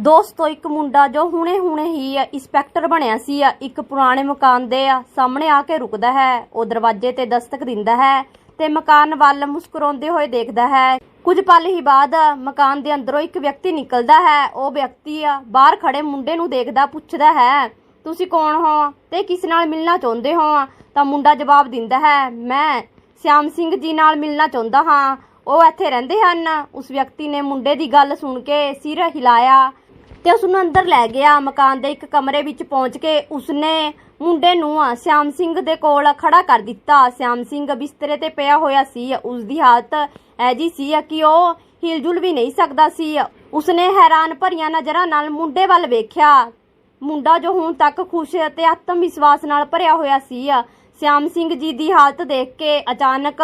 ਦੋਸਤੋ, ਇੱਕ ਮੁੰਡਾ ਜੋ ਹੁਣੇ-ਹੁਣੇ ਹੀ ਇੰਸਪੈਕਟਰ ਬਣਿਆ ਸੀ ਇੱਕ ਪੁਰਾਣੇ ਮਕਾਨ ਦੇ ਸਾਹਮਣੇ ਆ ਕੇ ਰੁਕਦਾ ਹੈ, ਉਹ ਦਰਵਾਜ਼ੇ ਤੇ ਦਸਤਕ ਦਿੰਦਾ ਹੈ ਤੇ ਮਕਾਨ ਵੱਲ ਮੁਸਕਰਾਉਂਦੇ ਹੋਏ ਦੇਖਦਾ ਹੈ। ਕੁਝ ਪਲ ਹੀ ਬਾਅਦ ਮਕਾਨ ਦੇ ਅੰਦਰੋਂ ਇੱਕ ਵਿਅਕਤੀ ਨਿਕਲਦਾ ਹੈ, ਉਹ ਵਿਅਕਤੀ ਬਾਹਰ ਖੜੇ ਮੁੰਡੇ ਨੂੰ ਦੇਖਦਾ ਪੁੱਛਦਾ ਹੈ, ਤੁਸੀਂ ਕੌਣ ਹੋ? ਤੇ ਕਿਸ ਨਾਲ ਮਿਲਣਾ ਚਾਹੁੰਦੇ ਹੋ? ਤਾਂ ਮੁੰਡਾ ਜਵਾਬ ਦਿੰਦਾ ਹੈ, ਮੈਂ ਸ਼ਿਆਮ ਸਿੰਘ ਜੀ ਨਾਲ ਮਿਲਣਾ ਚਾਹੁੰਦਾ ਹਾਂ, ਉਹ ਇੱਥੇ ਰਹਿੰਦੇ ਹਨ। ਉਸ ਵਿਅਕਤੀ ਨੇ ਮੁੰਡੇ ਦੀ ਗੱਲ ਸੁਣ ਕੇ ਸਿਰ ਹਿਲਾਇਆ ਤੇ ਉਸ ਨੂੰ ਅੰਦਰ ਲੈ ਗਿਆ। ਮਕਾਨ ਦੇ ਇੱਕ ਕਮਰੇ ਵਿੱਚ ਪਹੁੰਚ ਕੇ ਉਸਨੇ ਮੁੰਡੇ ਨੂੰ ਸ਼ਿਆਮ ਸਿੰਘ ਦੇ ਕੋਲ ਖੜਾ ਕਰ ਦਿੱਤਾ। ਸ਼ਿਆਮ ਸਿੰਘ ਬਿਸਤਰੇ ਤੇ ਪਿਆ ਹੋਇਆ ਸੀ। ਉਸ ਦੀ ਹਾਲਤ ਐਜੀ ਸੀ ਕਿ ਉਹ ਹਿਲਜੁਲ ਵੀ ਨਹੀਂ ਸਕਦਾ ਸੀ। ਉਸਨੇ ਹੈਰਾਨ ਭਰੀਆਂ ਨਜ਼ਰਾਂ ਨਾਲ ਮੁੰਡੇ ਵੱਲ ਵੇਖਿਆ। ਮੁੰਡਾ ਜੋ ਹੁਣ ਤੱਕ ਖੁਸ਼ ਅਤੇ ਆਤਮ ਵਿਸ਼ਵਾਸ ਨਾਲ ਭਰਿਆ ਹੋਇਆ ਸੀ। ਸ਼ਿਆਮ ਸਿੰਘ ਜੀ ਦੀ ਹਾਲਤ ਦੇਖ ਕੇ ਅਚਾਨਕ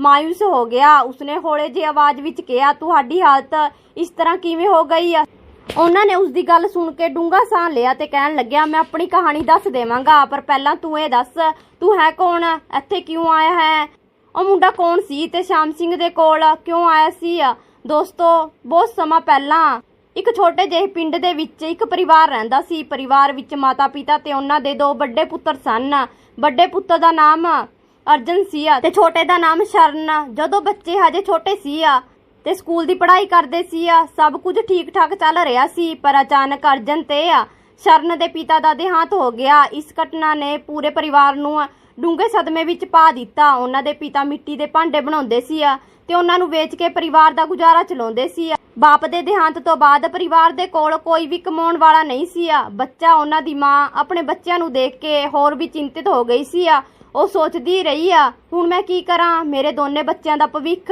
ਮਾਇੂਸ ਹੋ ਗਿਆ। ਉਸਨੇ ਹੌਲੇ ਜਿਹੀ ਆਵਾਜ਼ ਵਿੱਚ ਕਿਹਾ, ਤੁਹਾਡੀ ਹਾਲਤ ਇਸ ਤਰ੍ਹਾਂ ਕਿਵੇਂ ਹੋ ਗਈ? ਆ ਉਹਨਾਂ ਨੇ ਉਸ ਦੀ ਗੱਲ ਸੁਣ ਕੇ ਡੂੰਘਾ ਸਾਹ ਲਿਆ ਤੇ ਕਹਿਣ ਲੱਗਿਆ, ਮੈਂ ਆਪਣੀ ਕਹਾਣੀ ਦੱਸ ਦੇਵਾਂਗਾ, ਪਰ ਪਹਿਲਾਂ ਤੂੰ ਇਹ ਦੱਸ, ਤੂੰ ਹੈ ਕੌਣ? ਇੱਥੇ ਕਿਉਂ ਆਇਆ ਹੈ? ਉਹ ਮੁੰਡਾ ਕੌਣ ਸੀ ਤੇ ਸ਼ਾਮ ਸਿੰਘ ਦੇ ਕੋਲ ਕਿਉਂ ਆਇਆ ਸੀ? ਦੋਸਤੋ, ਬਹੁਤ ਸਮਾਂ ਪਹਿਲਾਂ ਇੱਕ ਛੋਟੇ ਜਿਹੇ ਪਿੰਡ ਦੇ ਵਿੱਚ ਇੱਕ ਪਰਿਵਾਰ ਰਹਿੰਦਾ ਸੀ। ਪਰਿਵਾਰ ਵਿੱਚ ਮਾਤਾ ਪਿਤਾ ਤੇ ਉਹਨਾਂ ਦੇ ਦੋ ਵੱਡੇ ਪੁੱਤਰ ਸਨ। ਵੱਡੇ ਪੁੱਤਰ ਦਾ ਨਾਮ ਅਰਜਨ ਸੀ ਤੇ ਛੋਟੇ ਦਾ ਨਾਮ ਸ਼ਰਨ। ਜਦੋਂ ਬੱਚੇ ਹਜੇ ਛੋਟੇ ਸੀ ਆ ਤੇ ਸਕੂਲ ਦੀ ਪੜ੍ਹਾਈ ਕਰਦੇ ਸੀ ਆ, ਸਭ ਕੁਝ ਠੀਕ ਠਾਕ ਚੱਲ ਰਿਹਾ ਸੀ, ਪਰ ਅਚਾਨਕ ਅਰਜਨ ਤੇ ਆ, ਸ਼ਰਨ ਦੇ ਪਿਤਾ ਦਾ ਦੇਹਾਂਤ ਹੋ ਗਿਆ। ਇਸ ਘਟਨਾ ਨੇ ਪੂਰੇ ਪਰਿਵਾਰ ਨੂੰ ਡੂੰਘੇ ਸਦਮੇ ਵਿੱਚ ਪਾ ਦਿੱਤਾ। ਉਹਨਾਂ ਦੇ ਪਿਤਾ ਮਿੱਟੀ ਦੇ ਭਾਂਡੇ ਬਣਾਉਂਦੇ ਸੀ ਆ, ਤੇ ਉਹਨਾਂ ਨੂੰ ਵੇਚ ਕੇ ਪਰਿਵਾਰ ਦਾ ਗੁਜ਼ਾਰਾ ਚਲਾਉਂਦੇ ਸੀ ਬਾਪ ਦੇ ਦੇਹਾਂਤ ਤੋਂ ਬਾਅਦ ਪਰਿਵਾਰ ਦੇ ਕੋਲ ਕੋਈ ਵੀ ਕਮਾਉਣ ਵਾਲਾ ਨਹੀਂ ਸੀ ਆ। ਬੱਚਾ ਉਹਨਾਂ ਦੀ ਮਾਂ, ਆਪਣੇ ਬੱਚਿਆਂ ਨੂੰ ਦੇਖ ਕੇ ਹੋਰ ਵੀ ਚਿੰਤਿਤ ਹੋ ਗਈ ਸੀ ਆ। ਉਹ ਸੋਚਦੀ ਰਹੀ ਆ, ਹੁਣ ਮੈਂ ਕੀ ਕਰਾਂ? ਮੇਰੇ ਦੋਨੇ ਬੱਚਿਆਂ ਦਾ ਭਵਿੱਖ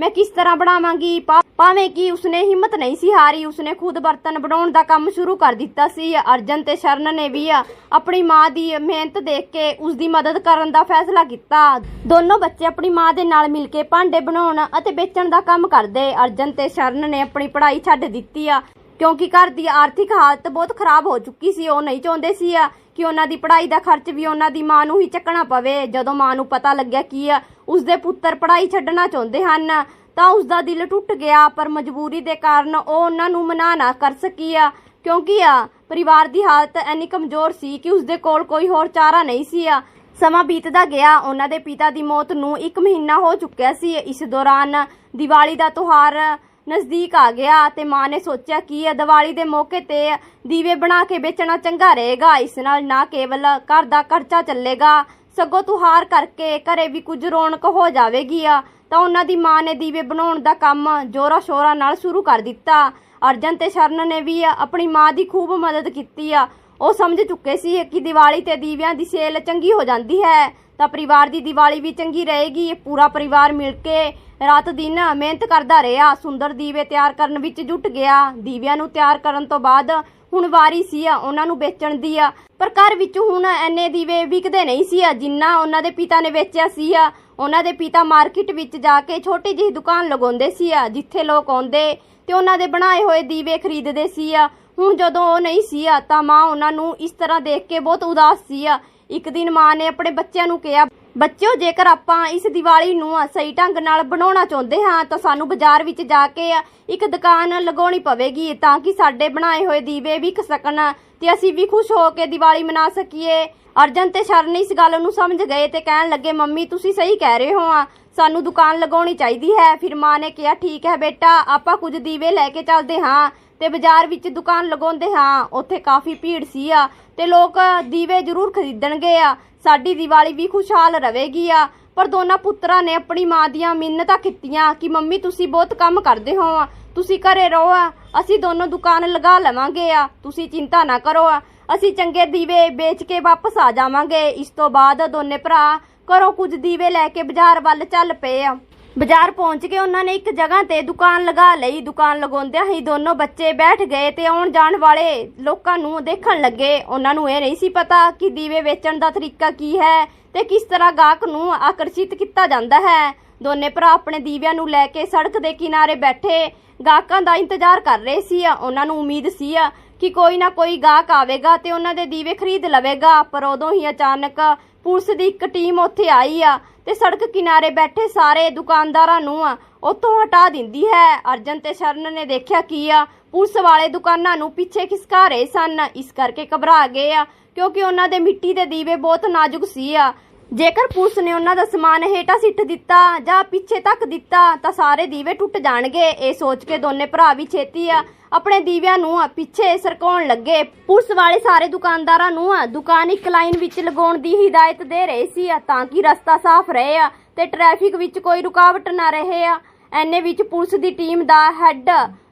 ਮੈਂ ਕਿਸ ਤਰ੍ਹਾਂ ਬਣਾਵਾਂਗੀ? ਭਾਵੇਂ ਕਿ ਉਸਨੇ ਹਿੰਮਤ ਨਹੀਂ ਸੀ ਹਾਰੀ, ਉਸਨੇ ਖੁਦ ਬਰਤਨ ਬਣਾਉਣ ਦਾ ਕੰਮ ਸ਼ੁਰੂ ਕਰ ਦਿੱਤਾ ਸੀ। ਅਰਜਨ ਤੇ ਸ਼ਰਨ ਨੇ ਵੀ ਆਪਣੀ ਮਾਂ ਦੀ ਮਿਹਨਤ ਦੇਖ ਕੇ ਉਸ ਦੀ ਮਦਦ ਕਰਨ ਦਾ ਫੈਸਲਾ ਕੀਤਾ। ਦੋਨੋਂ ਬੱਚੇ ਆਪਣੀ ਮਾਂ ਦੇ ਨਾਲ ਮਿਲ ਕੇ ਭਾਂਡੇ ਬਣਾਉਣ ਅਤੇ ਵੇਚਣ ਦਾ ਕੰਮ ਕਰਦੇ। ਅਰਜਨ ਤੇ ਸ਼ਰਨ ਨੇ ਆਪਣੀ ਪੜ੍ਹਾਈ ਛੱਡ ਦਿੱਤੀ ਆ, ਕਿਉਂਕਿ ਘਰ ਦੀ ਆਰਥਿਕ ਹਾਲਤ ਬਹੁਤ ਖਰਾਬ ਹੋ ਚੁੱਕੀ ਸੀ। ਉਹ ਨਹੀਂ ਚਾਹੁੰਦੇ ਸੀ ਆ ਕਿ ਉਹਨਾਂ ਦੀ ਪੜ੍ਹਾਈ ਦਾ ਖਰਚ ਵੀ ਉਹਨਾਂ ਦੀ ਮਾਂ ਨੂੰ ਹੀ ਚੱਕਣਾ ਪਵੇ। ਜਦੋਂ ਮਾਂ ਨੂੰ ਪਤਾ ਲੱਗਿਆ ਕਿ ਉਸਦੇ ਪੁੱਤਰ ਪੜ੍ਹਾਈ ਛੱਡਣਾ ਚਾਹੁੰਦੇ ਹਨ, ਤਾਂ ਉਸ ਦਾ ਦਿਲ ਟੁੱਟ ਗਿਆ, ਪਰ ਮਜਬੂਰੀ ਦੇ ਕਾਰਨ ਉਹ ਉਹਨਾਂ ਨੂੰ ਮਨਾ ਨਾ ਕਰ ਸਕੀ ਆ। ਕਿਉਂਕਿ ਆ, ਪਰਿਵਾਰ ਦੀ ਹਾਲਤ ਇੰਨੀ ਕਮਜ਼ੋਰ ਸੀ ਕਿ ਉਸਦੇ ਕੋਲ ਕੋਈ ਹੋਰ ਚਾਰਾ ਨਹੀਂ ਸੀ ਆ। ਸਮਾਂ ਬੀਤਦਾ ਗਿਆ, ਉਹਨਾਂ ਦੇ ਪਿਤਾ ਦੀ ਮੌਤ ਨੂੰ 1 ਮਹੀਨਾ ਹੋ ਚੁੱਕਿਆ ਸੀ। ਇਸ ਦੌਰਾਨ ਦੀਵਾਲੀ ਦਾ ਤਿਉਹਾਰ ਨਜ਼ਦੀਕ ਆ ਗਿਆ ਤੇ ਮਾਂ ਨੇ ਸੋਚਿਆ ਕਿ ਇਹ ਦੀਵਾਲੀ ਦੇ ਮੌਕੇ ਤੇ ਦੀਵੇ ਬਣਾ ਕੇ ਵੇਚਣਾ ਚੰਗਾ ਰਹੇਗਾ, ਇਸ ਨਾਲ ਨਾ ਕੇਵਲ ਘਰ ਦਾ ਖਰਚਾ ਚੱਲੇਗਾ, ਸਗੋਂ ਤਿਉਹਾਰ ਕਰਕੇ ਘਰੇ ਵੀ ਕੁਝ ਰੌਣਕ ਹੋ ਜਾਵੇਗੀ ਆ। ਤਾਂ ਉਹਨਾਂ ਦੀ ਮਾਂ ਨੇ ਦੀਵੇ ਬਣਾਉਣ ਦਾ ਕੰਮ ਜੋਰਾ ਸ਼ੋਰਾ ਨਾਲ ਸ਼ੁਰੂ ਕਰ ਦਿੱਤਾ। ਅਰਜਨ ਤੇ ਸ਼ਰਨ ਨੇ ਵੀ ਆਪਣੀ ਮਾਂ ਦੀ ਖੂਬ ਮਦਦ ਕੀਤੀ ਆ। ਉਹ ਸਮਝ ਚੁੱਕੇ ਸੀ ਕਿ ਦੀਵਾਲੀ ਤੇ ਦੀਵਿਆਂ ਦੀ ਸੇਲ ਚੰਗੀ ਹੋ ਜਾਂਦੀ ਹੈ। ਤਾਂ ਪਰਿਵਾਰ ਦੀ ਦੀਵਾਲੀ ਵੀ ਚੰਗੀ ਰਹੇਗੀ। ਪੂਰਾ ਪਰਿਵਾਰ ਮਿਲ ਕੇ ਰਾਤ ਦਿਨ ਮਿਹਨਤ ਕਰਦਾ ਰਿਹਾ। ਸੁੰਦਰ ਦੀਵੇ ਤਿਆਰ ਕਰਨ ਵਿੱਚ ਜੁਟ ਗਿਆ। ਦੀਵਿਆਂ ਨੂੰ ਤਿਆਰ ਕਰਨ ਤੋਂ ਬਾਅਦ ਹੁਣ ਵਾਰੀ ਸੀ ਆ, ਉਹਨਾਂ ਨੂੰ ਵੇਚਣ ਦੀ ਆ। ਪਰ ਘਰ ਵਿੱਚ ਹੁਣ ਐਨੇ ਦੀਵੇ ਵਿਕਦੇ ਨਹੀਂ ਸੀ ਆ, ਜਿੰਨਾ ਉਹਨਾਂ ਦੇ ਪਿਤਾ ਨੇ ਵੇਚਿਆ ਸੀ ਆ। ਉਹਨਾਂ ਦੇ ਪਿਤਾ ਮਾਰਕੀਟ ਵਿੱਚ ਜਾ ਕੇ ਛੋਟੀ ਜਿਹੀ ਦੁਕਾਨ ਲਗਾਉਂਦੇ ਸੀ ਆ, ਜਿੱਥੇ ਲੋਕ ਆਉਂਦੇ ਤੇ ਉਹਨਾਂ ਦੇ ਬਣਾਏ ਹੋਏ ਦੀਵੇ ਖਰੀਦਦੇ ਸੀ ਆ। ਹੁਣ ਜਦੋਂ ਉਹ ਨਹੀਂ ਸੀ ਆ, ਤਾਂ ਮਾਂ ਉਹਨਾਂ ਨੂੰ ਇਸ ਤਰ੍ਹਾਂ ਦੇਖ ਕੇ ਬਹੁਤ ਉਦਾਸ ਸੀ ਆ। ਇੱਕ ਦਿਨ ਮਾਂ ਨੇ ਆਪਣੇ ਬੱਚਿਆਂ ਨੂੰ ਕਿਹਾ, ਬੱਚਿਓ, ਜੇਕਰ ਆਪਾਂ ਇਸ ਦੀਵਾਲੀ ਨੂੰ ਸਹੀ ਢੰਗ ਨਾਲ ਬਣਾਉਣਾ ਚਾਹੁੰਦੇ ਹਾਂ, ਤਾਂ ਸਾਨੂੰ ਬਾਜ਼ਾਰ ਵਿੱਚ ਜਾ ਕੇ ਇੱਕ ਦੁਕਾਨ ਲਗਾਉਣੀ ਪਵੇਗੀ ਤਾਂ ਕਿ ਸਾਡੇ ਬਣਾਏ ਹੋਏ ਦੀਵੇ ਵਿਕ ਸਕਣ ਤੇ ਅਸੀਂ ਵੀ ਖੁਸ਼ ਹੋ ਕੇ ਦੀਵਾਲੀ ਮਨਾ ਸਕੀਏ। ਅਰਜਨ ਤੇ ਸ਼ਰਨ ਇਸ ਗੱਲ ਨੂੰ ਸਮਝ ਗਏ ਤੇ ਕਹਿਣ ਲੱਗੇ, ਮੰਮੀ, ਤੁਸੀਂ ਸਹੀ ਕਹਿ ਰਹੇ ਹੋ ਸਾਨੂੰ ਦੁਕਾਨ ਲਗਾਉਣੀ ਚਾਹੀਦੀ ਹੈ। ਫਿਰ ਮਾਂ ਨੇ ਕਿਹਾ, ਠੀਕ ਹੈ ਬੇਟਾ, ਆਪਾਂ ਕੁਝ ਦੀਵੇ ਲੈ ਕੇ ਚੱਲਦੇ ਹਾਂ ਤੇ ਬਾਜ਼ਾਰ ਵਿੱਚ ਦੁਕਾਨ ਲਗਾਉਂਦੇ ਹਾਂ। ਉੱਥੇ ਕਾਫੀ ਭੀੜ ਸੀ ਆ ਤੇ ਲੋਕ ਦੀਵੇ ਜ਼ਰੂਰ ਖਰੀਦਣਗੇ ਆ। ਸਾਡੀ ਦੀਵਾਲੀ ਵੀ ਖੁਸ਼ਹਾਲ ਰਹੇਗੀ ਆ। ਪਰ ਦੋਨਾਂ ਪੁੱਤਰਾਂ ਨੇ ਆਪਣੀ ਮਾਂ ਦੀਆਂ ਮਿੰਨਤਾਂ ਕੀਤੀਆਂ ਕਿ ਮੰਮੀ, ਤੁਸੀਂ ਬਹੁਤ ਕੰਮ ਕਰਦੇ ਹੋ। ਤੁਸੀਂ ਘਰੇ ਰਹੋ ਅਸੀਂ ਦੋਨੋਂ ਦੁਕਾਨ ਲਗਾ ਲਵਾਂਗੇ ਆ। ਤੁਸੀਂ ਚਿੰਤਾ ਨਾ ਕਰੋ ਅਸੀਂ ਚੰਗੇ ਦੀਵੇ ਵੇਚ ਕੇ ਵਾਪਸ ਆ ਜਾਵਾਂਗੇ। ਇਸ ਤੋਂ ਬਾਅਦ ਦੋਨੇ ਭਰਾ ਘਰੋਂ ਕੁਝ ਦੀਵੇ ਲੈ ਕੇ ਬਾਜ਼ਾਰ ਵੱਲ ਚੱਲ ਪਏ ਆ। ਬਾਜ਼ਾਰ ਪਹੁੰਚ ਕੇ ਉਹਨਾਂ ਨੇ ਇੱਕ ਜਗ੍ਹਾ ਤੇ ਦੁਕਾਨ ਲਗਾ ਲਈ। ਦੁਕਾਨ ਲਗਾਉਂਦਿਆਂ ਹੀ ਦੋਨੋਂ ਬੱਚੇ ਬੈਠ ਗਏ ਤੇ ਆਉਣ ਜਾਣ ਵਾਲੇ ਲੋਕਾਂ ਨੂੰ ਦੇਖਣ ਲੱਗੇ। ਉਹਨਾਂ ਨੂੰ ਇਹ ਨਹੀਂ ਸੀ ਪਤਾ ਕਿ ਦੀਵੇ ਵੇਚਣ ਦਾ ਤਰੀਕਾ ਕੀ ਹੈ ਤੇ ਕਿਸ ਤਰ੍ਹਾਂ ਗਾਹਕ ਨੂੰ ਆਕਰਸ਼ਿਤ ਕੀਤਾ ਜਾਂਦਾ ਹੈ। ਦੋਨੇ ਭਰਾ ਆਪਣੇ ਦੀਵਿਆਂ ਨੂੰ ਲੈ ਕੇ ਸੜਕ ਦੇ ਕਿਨਾਰੇ ਬੈਠੇ ਗਾਹਕਾਂ ਦਾ ਇੰਤਜ਼ਾਰ ਕਰ ਰਹੇ ਸੀ। ਉਹਨਾਂ ਨੂੰ ਉਮੀਦ ਸੀ ਕਿ ਕੋਈ ਨਾ ਕੋਈ ਗਾਹਕ ਆਵੇਗਾ ਤੇ ਉਹਨਾਂ ਦੇ ਦੀਵੇ ਖਰੀਦ ਲਵੇਗਾ, ਪਰ ਉਦੋਂ ਹੀ ਅਚਾਨਕ ਪੁਲਿਸ ਦੀ ਇੱਕ ਟੀਮ ਉੱਥੇ ਆਈ ਆ ਤੇ ਸੜਕ ਕਿਨਾਰੇ ਬੈਠੇ ਸਾਰੇ ਦੁਕਾਨਦਾਰਾਂ ਨੂੰ ਆ, ਉੱਥੋਂ ਹਟਾ ਦਿੰਦੀ ਹੈ। ਅਰਜਨ ਤੇ ਸ਼ਰਨ ਨੇ ਦੇਖਿਆ ਕੀ ਆ, ਪੁਲਿਸ ਵਾਲੇ ਦੁਕਾਨਾਂ ਨੂੰ ਪਿੱਛੇ ਖਿਸਕਾ ਰਹੇ ਸਨ। ਇਸ ਕਰਕੇ ਘਬਰਾ ਗਏ ਆ, ਕਿਉਂਕਿ ਉਹਨਾਂ ਦੇ ਮਿੱਟੀ ਦੇ ਦੀਵੇ ਬਹੁਤ ਨਾਜ਼ੁਕ ਸੀ ਆ। ਜੇਕਰ ਪੁਲਿਸ ਨੇ ਉਹਨਾਂ ਦਾ ਸਮਾਨ ਹੇਠਾਂ ਸਿੱਟ ਦਿੱਤਾ ਜਾਂ ਪਿੱਛੇ ਤੱਕ ਦਿੱਤਾ, ਤਾਂ ਸਾਰੇ ਦੀਵੇ ਟੁੱਟ ਜਾਣਗੇ। ਇਹ ਸੋਚ ਕੇ ਦੋਨੇ ਭਰਾ ਵੀ ਛੇਤੀ ਆ, ਆਪਣੇ ਦੀਵਿਆਂ ਨੂੰ ਪਿੱਛੇ ਸਰਕਾਉਣ ਲੱਗੇ। ਪੁਲਿਸ ਵਾਲੇ ਸਾਰੇ ਦੁਕਾਨਦਾਰਾਂ ਨੂੰ ਦੁਕਾਨ ਇੱਕ ਲਾਈਨ ਵਿੱਚ ਲਗਾਉਣ ਦੀ ਹਿਦਾਇਤ ਦੇ ਰਹੇ ਸੀ ਤਾਂ ਕਿ ਰਸਤਾ ਸਾਫ਼ ਰਹੇ ਆ ਤੇ ਟ੍ਰੈਫਿਕ ਵਿੱਚ ਕੋਈ ਰੁਕਾਵਟ ਨਾ ਰਹੇ ਆ। ਐਨੇ ਵਿੱਚ ਪੁਲਿਸ ਦੀ ਟੀਮ ਦਾ ਹੈੱਡ,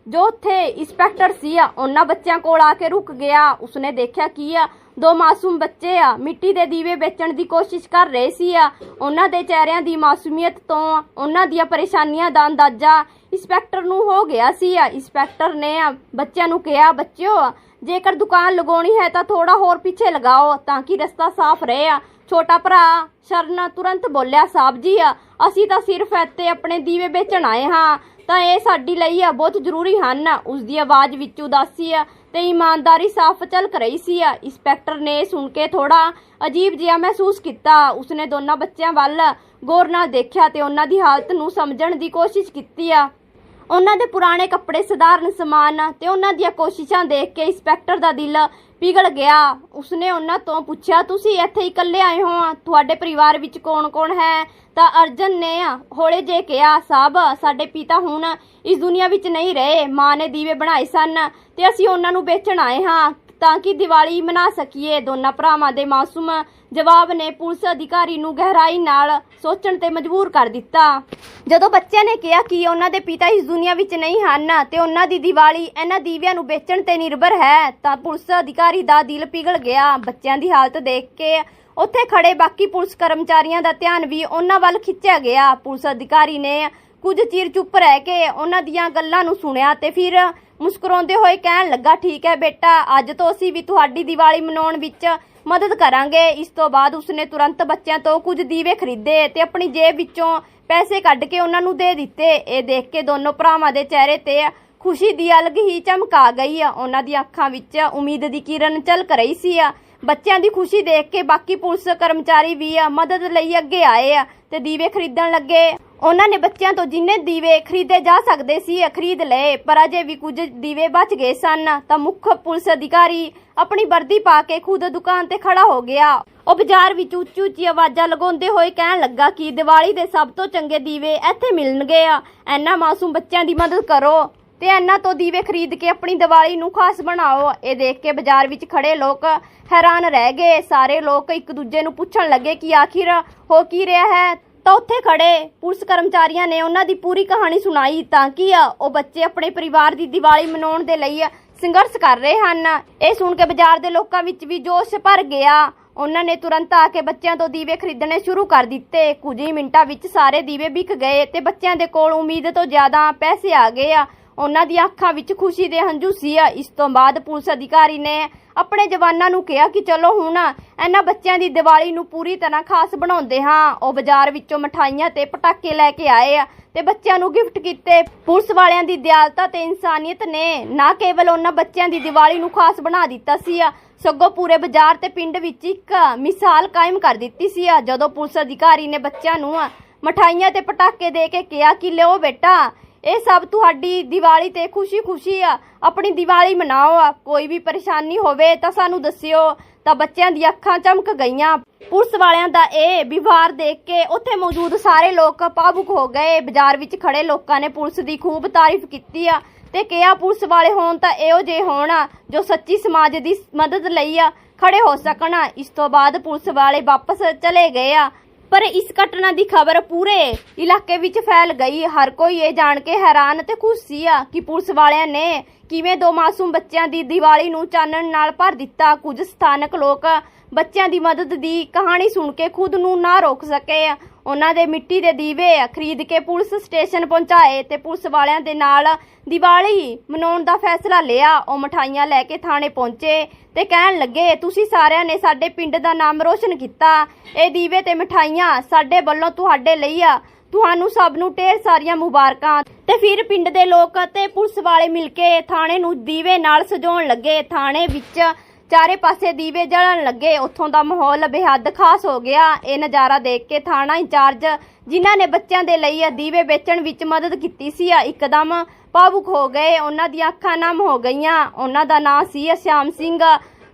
ਜੋ ਉੱਥੇ ਇੰਸਪੈਕਟਰ ਸੀ ਉਹਨਾਂ ਬੱਚਿਆਂ ਕੋਲ ਆ ਕੇ ਰੁਕ ਗਿਆ। ਉਸਨੇ ਦੇਖਿਆ ਕੀ ਆ ਦੋ ਮਾਸੂਮ ਬੱਚੇ ਆ, ਮਿੱਟੀ ਦੇ ਦੀਵੇ ਵੇਚਣ ਦੀ ਕੋਸ਼ਿਸ਼ ਕਰ ਰਹੇ ਸੀ ਆ। ਉਹਨਾਂ ਦੇ ਚਿਹਰਿਆਂ ਦੀ ਮਾਸੂਮੀਅਤ ਤੋਂ ਉਹਨਾਂ ਦੀਆਂ ਪਰੇਸ਼ਾਨੀਆਂ ਦਾ ਅੰਦਾਜ਼ਾ ਇੰਸਪੈਕਟਰ ਨੂੰ ਹੋ ਗਿਆ ਸੀ ਆ। ਇੰਸਪੈਕਟਰ ਨੇ ਬੱਚਿਆਂ ਨੂੰ ਕਿਹਾ, ਬੱਚਿਓ, ਜੇਕਰ ਦੁਕਾਨ ਲਗਾਉਣੀ ਹੈ ਤਾਂ ਥੋੜਾ ਹੋਰ ਪਿੱਛੇ ਲਗਾਓ, ਤਾਂ ਕਿ ਰਸਤਾ ਸਾਫ਼ ਰਹੇ ਆ। ਛੋਟਾ ਭਰਾ ਸ਼ਰਨ ਤੁਰੰਤ ਬੋਲਿਆ ਸਾਹਿਬ ਜੀ ਆ, ਅਸੀਂ ਤਾਂ ਸਿਰਫ ਇੱਥੇ ਆਪਣੇ ਦੀਵੇ ਵੇਚਣ ਆਏ ਹਾਂ, ਤਾਂ ਇਹ ਸਾਡੀ ਲਈ ਆ, ਬਹੁਤ ਜ਼ਰੂਰੀ ਹਨ। ਉਸ ਦੀ ਆਵਾਜ਼ ਵਿੱਚ ਉਦਾਸੀ ਆ ਤੇ ਇਮਾਨਦਾਰੀ ਸਾਫ਼ ਝਲਕ ਰਹੀ ਸੀ ਇੰਸਪੈਕਟਰ ਨੇ ਸੁਣ ਕੇ ਥੋੜਾ ਅਜੀਬ ਜਿਹਾ ਮਹਿਸੂਸ ਕੀਤਾ। ਉਸਨੇ ਦੋਨਾਂ ਬੱਚਿਆਂ ਵੱਲ ਗੌਰ ਨਾਲ ਦੇਖਿਆ ਤੇ ਉਹਨਾਂ ਦੀ ਹਾਲਤ ਨੂੰ ਸਮਝਣ ਦੀ ਕੋਸ਼ਿਸ਼ ਕੀਤੀ ਆ। ਉਹਨਾਂ ਦੇ ਪੁਰਾਣੇ ਕੱਪੜੇ ਸਧਾਰਨ ਸਮਾਨ ਤੇ ਉਹਨਾਂ ਦੀਆਂ ਕੋਸ਼ਿਸ਼ਾਂ ਦੇਖ ਕੇ ਇੰਸਪੈਕਟਰ ਦਾ ਦਿਲ ਪਿਘਲ ਗਿਆ। ਉਸਨੇ ਉਹਨਾਂ ਤੋਂ ਪੁੱਛਿਆ, ਤੁਸੀਂ ਇੱਥੇ ਇਕੱਲੇ ਆਏ ਹੋ ਤੁਹਾਡੇ ਪਰਿਵਾਰ ਵਿੱਚ ਕੌਣ-ਕੌਣ ਹੈ? ਤਾਂ ਅਰਜਨ ਨੇ ਹੌਲੇ ਜੇ ਕਿਹਾ ਸਾਹਿਬ ਸਾਡੇ ਪਿਤਾ ਹੁਣ ਇਸ ਦੁਨੀਆ ਵਿੱਚ ਨਹੀਂ ਰਹੇ। ਮਾਂ ਨੇ ਦੀਵੇ ਬਣਾਏ ਸਨ ਤੇ ਅਸੀਂ ਉਹਨਾਂ ਨੂੰ ਵੇਚਣ ਆਏ ਹਾਂ। ਤਾਂ ਕਿ ਦੀਵਾਲੀ ਮਨਾ ਸਕੀਏ। ਦੋਨਾਂ ਭਰਾਵਾਂ ਦੇ ਮਾਸੂਮ ਜਵਾਬ ਨੇ ਪੁਲਿਸ ਅਧਿਕਾਰੀ ਨੂੰ ਗਹਿਰਾਈ ਨਾਲ ਸੋਚਣ ਤੇ ਮਜਬੂਰ ਕਰ ਦਿੱਤਾ। ਜਦੋਂ ਬੱਚਿਆਂ ਨੇ ਕਿਹਾ ਕਿ ਉਹਨਾਂ ਦੇ ਪਿਤਾ ਇਸ ਦੁਨੀਆ ਵਿੱਚ ਨਹੀਂ ਹਨ ਤੇ ਉਹਨਾਂ ਦੀ ਦੀਵਾਲੀ ਇਹਨਾਂ ਦੀਵਿਆਂ ਨੂੰ ਵੇਚਣ ਤੇ ਨਿਰਭਰ ਹੈ, ਤਾਂ ਪੁਲਿਸ ਅਧਿਕਾਰੀ ਦਾ ਦਿਲ ਪਿਘਲ ਗਿਆ। ਬੱਚਿਆਂ ਦੀ ਹਾਲਤ ਦੇਖ ਕੇ ਉੱਥੇ ਖੜੇ ਬਾਕੀ ਪੁਲਿਸ ਕਰਮਚਾਰੀਆਂ ਦਾ ਧਿਆਨ ਵੀ ਉਹਨਾਂ ਵੱਲ ਖਿੱਚਿਆ ਗਿਆ। ਪੁਲਿਸ ਅਧਿਕਾਰੀ ਨੇ ਕੁਝ ਚਿਰ ਚੁੱਪ ਰਹਿ ਕੇ ਉਹਨਾਂ ਦੀਆਂ ਗੱਲਾਂ ਨੂੰ ਸੁਣਿਆ ਤੇ ਫਿਰ ਮੁਸਕਰਾਉਂਦੇ ਹੋਏ ਕਹਿਣ ਲੱਗਾ, ਠੀਕ ਹੈ ਬੇਟਾ, ਅੱਜ ਤੋਂ ਅਸੀਂ ਵੀ ਤੁਹਾਡੀ ਦੀਵਾਲੀ ਮਨਾਉਣ ਵਿੱਚ ਮਦਦ ਕਰਾਂਗੇ। ਇਸ ਤੋਂ ਬਾਅਦ ਉਸਨੇ ਤੁਰੰਤ ਬੱਚਿਆਂ ਤੋਂ ਕੁਝ ਦੀਵੇ ਖਰੀਦੇ ਤੇ ਆਪਣੀ ਜੇਬ ਵਿੱਚੋਂ ਪੈਸੇ ਕੱਢ ਕੇ ਉਹਨਾਂ ਨੂੰ ਦੇ ਦਿੱਤੇ। ਇਹ ਦੇਖ ਕੇ ਦੋਨੋਂ ਭਰਾਵਾਂ ਦੇ ਚਿਹਰੇ ਤੇ ਖੁਸ਼ੀ ਦੀ ਅਲਗ ਹੀ ਚਮਕਾ ਗਈ ਆ। ਉਹਨਾਂ ਦੀਆਂ ਅੱਖਾਂ ਵਿੱਚ ਉਮੀਦ ਦੀ ਕਿਰਨ ਝਲਕ ਰਹੀ ਸੀ ਆ। ਬੱਚਿਆਂ ਦੀ ਖੁਸ਼ੀ ਦੇਖ ਕੇ ਬਾਕੀ ਪੁਲਿਸ ਕਰਮਚਾਰੀ ਵੀ ਆ ਮਦਦ ਲਈ ਅੱਗੇ ਆਏ ਆ ਤੇ ਦੀਵੇ ਖਰੀਦਣ ਲੱਗੇ। ਉਹਨਾਂ ਨੇ ਬੱਚਿਆਂ ਤੋਂ ਜਿੰਨੇ ਦੀਵੇ ਖਰੀਦੇ ਜਾ ਸਕਦੇ ਸੀ ਖਰੀਦ ਲਏ, ਪਰ ਅਜੇ ਵੀ ਕੁਝ ਦੀਵੇ ਬਚ ਗਏ ਸਨ। ਤਾਂ ਮੁੱਖ ਪੁਲਿਸ ਅਧਿਕਾਰੀ ਆਪਣੀ ਵਰਦੀ ਪਾ ਕੇ ਖੁਦ ਦੁਕਾਨ ਤੇ ਖੜਾ ਹੋ ਗਿਆ। ਉਹ ਬਾਜ਼ਾਰ ਵਿੱਚ ਉੱਚੀ ਉੱਚੀ ਆਵਾਜ਼ਾਂ ਲਗਾਉਂਦੇ ਹੋਏ ਕਹਿਣ ਲੱਗਾ ਕਿ ਦੀਵਾਲੀ ਦੇ ਸਭ ਤੋਂ ਚੰਗੇ ਦੀਵੇ ਇੱਥੇ ਮਿਲਣਗੇ ਆ। ਇਹਨਾਂ ਮਾਸੂਮ ਬੱਚਿਆਂ ਦੀ ਮਦਦ ਕਰੋ। ਤੇ ਇਹਨਾਂ ਤੋਂ ਦੀਵੇ ਖਰੀਦ ਕੇ ਆਪਣੀ ਦੀਵਾਲੀ ਨੂੰ ਖਾਸ ਬਣਾਓ। ਇਹ ਦੇਖ ਕੇ ਬਾਜ਼ਾਰ ਵਿੱਚ ਖੜੇ ਲੋਕ ਹੈਰਾਨ ਰਹਿ ਗਏ। ਸਾਰੇ ਲੋਕ ਇੱਕ ਦੂਜੇ ਨੂੰ ਪੁੱਛਣ ਲੱਗੇ ਕਿ ਆਖਿਰ ਹੋ ਕੀ ਰਿਹਾ ਹੈ? ਤਾਂ ਉੱਥੇ ਖੜੇ ਪੁਲਿਸ ਕਰਮਚਾਰੀਆਂ ਨੇ ਉਹਨਾਂ ਦੀ ਪੂਰੀ ਕਹਾਣੀ ਸੁਣਾਈ ਤਾਂ ਕਿ ਉਹ ਬੱਚੇ ਆਪਣੇ ਪਰਿਵਾਰ ਦੀ ਦੀਵਾਲੀ ਮਨਾਉਣ ਦੇ ਲਈ ਸੰਘਰਸ਼ ਕਰ ਰਹੇ ਹਨ। ਇਹ ਸੁਣ ਕੇ ਬਾਜ਼ਾਰ ਦੇ ਲੋਕਾਂ ਵਿੱਚ ਵੀ ਜੋਸ਼ ਭਰ ਗਿਆ। ਉਹਨਾਂ ਨੇ ਤੁਰੰਤ ਆ ਕੇ ਬੱਚਿਆਂ ਤੋਂ ਦੀਵੇ ਖਰੀਦਣੇ ਸ਼ੁਰੂ ਕਰ ਦਿੱਤੇ। ਕੁਝ ਹੀ ਮਿੰਟਾਂ ਵਿੱਚ ਸਾਰੇ ਦੀਵੇ ਵਿਕ ਗਏ ਤੇ ਬੱਚਿਆਂ ਦੇ ਕੋਲ ਉਮੀਦ ਤੋਂ ਜ਼ਿਆਦਾ ਪੈਸੇ ਆ ਗਏ ਆ। ਉਹਨਾਂ ਦੀਆਂ ਅੱਖਾਂ ਵਿੱਚ ਖੁਸ਼ੀ ਦੇ ਹੰਝੂ ਸੀ। ਆ ਇਸ ਤੋਂ ਬਾਅਦ ਪੁਲਿਸ ਅਧਿਕਾਰੀ ਨੇ ਆਪਣੇ ਜਵਾਨਾਂ ਨੂੰ ਕਿਹਾ ਕਿ ਚਲੋ ਹੁਣ ਇਹਨਾਂ ਬੱਚਿਆਂ ਦੀ ਦੀਵਾਲੀ ਨੂੰ ਪੂਰੀ ਤਰ੍ਹਾਂ ਖਾਸ ਬਣਾਉਂਦੇ ਹਾਂ। ਉਹ ਬਾਜ਼ਾਰ ਵਿੱਚੋਂ ਮਠਾਈਆਂ ਤੇ ਪਟਾਕੇ ਲੈ ਕੇ ਆਏ ਆ ਤੇ ਬੱਚਿਆਂ ਨੂੰ ਗਿਫਟ ਕੀਤੇ। ਪੁਲਿਸ ਵਾਲਿਆਂ ਦੀ ਦਿਆਲਤਾ ਤੇ ਇਨਸਾਨੀਅਤ ਨੇ ਨਾ ਕੇਵਲ ਉਹਨਾਂ ਬੱਚਿਆਂ ਦੀ ਦੀਵਾਲੀ ਨੂੰ ਖਾਸ ਬਣਾ ਦਿੱਤਾ ਸੀ, ਸਗੋਂ ਪੂਰੇ ਬਾਜ਼ਾਰ ਤੇ ਪਿੰਡ ਵਿੱਚ ਇੱਕ ਮਿਸਾਲ ਕਾਇਮ ਕਰ ਦਿੱਤੀ ਸੀ। ਆ ਜਦੋਂ ਪੁਲਿਸ ਅਧਿਕਾਰੀ ਨੇ ਬੱਚਿਆਂ ਨੂੰ ਮਠਾਈਆਂ ਤੇ ਪਟਾਕੇ ਦੇ ਕੇ ਕਿਹਾ ਕਿ ਲਿਓ ਬੇਟਾ ਇਹ ਸਭ ਤੁਹਾਡੀ ਦੀਵਾਲੀ ਤੇ ਖੁਸ਼ੀ-ਖੁਸ਼ੀ ਆ। ਆਪਣੀ ਦੀਵਾਲੀ ਮਨਾਓ ਆ। ਕੋਈ ਵੀ ਪਰੇਸ਼ਾਨੀ ਹੋਵੇ ਤਾਂ ਸਾਨੂੰ ਦੱਸਿਓ। ਤਾਂ ਬੱਚਿਆਂ ਦੀਆਂ ਅੱਖਾਂ ਚਮਕ ਗਈਆਂ। ਪੁਲਿਸ ਵਾਲਿਆਂ ਦਾ ਇਹ ਵਿਵਹਾਰ ਦੇਖ ਕੇ ਉੱਥੇ ਮੌਜੂਦ ਸਾਰੇ ਲੋਕ ਭਾਵੁਕ ਹੋ ਗਏ। ਬਾਜ਼ਾਰ ਵਿੱਚ ਖੜੇ ਲੋਕਾਂ ਨੇ ਪੁਲਿਸ ਦੀ ਖੂਬ ਤਾਰੀਫ ਕੀਤੀ ਆ ਤੇ ਕਿਹਾ, ਪੁਲਿਸ ਵਾਲੇ ਹੋਣ ਤਾਂ ਇਹੋ ਜਿਹੇ ਹੋਣ ਜੋ ਸੱਚੀ ਸਮਾਜ ਦੀ ਮਦਦ ਲਈ ਆ, ਖੜੇ ਹੋ ਸਕਣ ਇਸ ਤੋਂ ਬਾਅਦ ਪੁਲਿਸ ਵਾਲੇ ਵਾਪਸ ਚਲੇ ਗਏ ਆ। ਪਰ ਇਸ ਘਟਨਾ ਦੀ ਖਬਰ ਪੂਰੇ ਇਲਾਕੇ ਵਿੱਚ ਫੈਲ ਗਈ। ਹਰ ਕੋਈ ਇਹ ਜਾਣ ਕੇ ਹੈਰਾਨ ਤੇ ਖੁਸ਼ ਸੀ ਆ ਕਿ ਪੁਲਿਸ ਵਾਲਿਆਂ ਨੇ ਕਿਵੇਂ ਦੋ ਮਾਸੂਮ ਬੱਚਿਆਂ ਦੀ ਦੀਵਾਲੀ ਨੂੰ ਚਾਨਣ ਨਾਲ ਭਰ ਦਿੱਤਾ। ਕੁਝ ਸਥਾਨਕ ਲੋਕ ਬੱਚਿਆਂ ਦੀ ਮਦਦ ਦੀ ਕਹਾਣੀ ਸੁਣ ਕੇ ਖੁਦ ਨੂੰ ਨਾ ਰੋਕ ਸਕੇ ਉਹਨਾਂ ਦੇ ਮਿੱਟੀ ਦੇ ਦੀਵੇ ਖਰੀਦ ਕੇ ਪੁਲਿਸ ਸਟੇਸ਼ਨ ਪਹੁੰਚਾਏ ਤੇ ਪੁਲਿਸ ਵਾਲਿਆਂ ਦੇ ਨਾਲ ਦੀਵਾਲੀ ਮਨਾਉਣ ਦਾ ਫੈਸਲਾ ਲਿਆ। ਉਹ ਮਠਾਈਆਂ ਲੈ ਕੇ ਥਾਣੇ ਪਹੁੰਚੇ ਤੇ ਕਹਿਣ ਲੱਗੇ, ਤੁਸੀਂ ਸਾਰਿਆਂ ਨੇ ਸਾਡੇ ਪਿੰਡ ਦਾ ਨਾਮ ਰੋਸ਼ਨ ਕੀਤਾ। ਇਹ ਦੀਵੇ ਤੇ ਮਠਾਈਆਂ ਸਾਡੇ ਵੱਲੋਂ ਤੁਹਾਡੇ ਲਈ ਆ। ਤੁਹਾਨੂੰ ਸਭ ਨੂੰ ਢੇਰ ਸਾਰੀਆਂ ਮੁਬਾਰਕਾਂ। ਤੇ ਫਿਰ ਪਿੰਡ ਦੇ ਲੋਕ ਅਤੇ ਪੁਲਿਸ ਵਾਲੇ ਮਿਲ ਕੇ ਥਾਣੇ ਨੂੰ ਦੀਵੇ ਨਾਲ ਸਜਾਉਣ ਲੱਗੇ। ਥਾਣੇ ਵਿੱਚ ਚਾਰੇ ਪਾਸੇ ਦੀਵੇ ਜਲਣ ਲੱਗੇ। ਉੱਥੋਂ ਦਾ ਮਾਹੌਲ ਬੇਹੱਦ ਖਾਸ ਹੋ ਗਿਆ। ਇਹ ਨਜ਼ਾਰਾ ਦੇਖ ਕੇ ਥਾਣਾ ਇੰਚਾਰਜ, ਜਿਨ੍ਹਾਂ ਨੇ ਬੱਚਿਆਂ ਦੇ ਲਈ ਇਹ ਦੀਵੇ ਵੇਚਣ ਵਿੱਚ ਮਦਦ ਕੀਤੀ ਸੀ ਇੱਕਦਮ ਭਾਵੁਕ ਹੋ ਗਏ। ਉਹਨਾਂ ਦੀਆਂ ਅੱਖਾਂ ਨਮ ਹੋ ਗਈਆਂ। ਉਹਨਾਂ ਦਾ ਨਾਂ ਸੀ ਸ਼ਾਮ ਸਿੰਘ,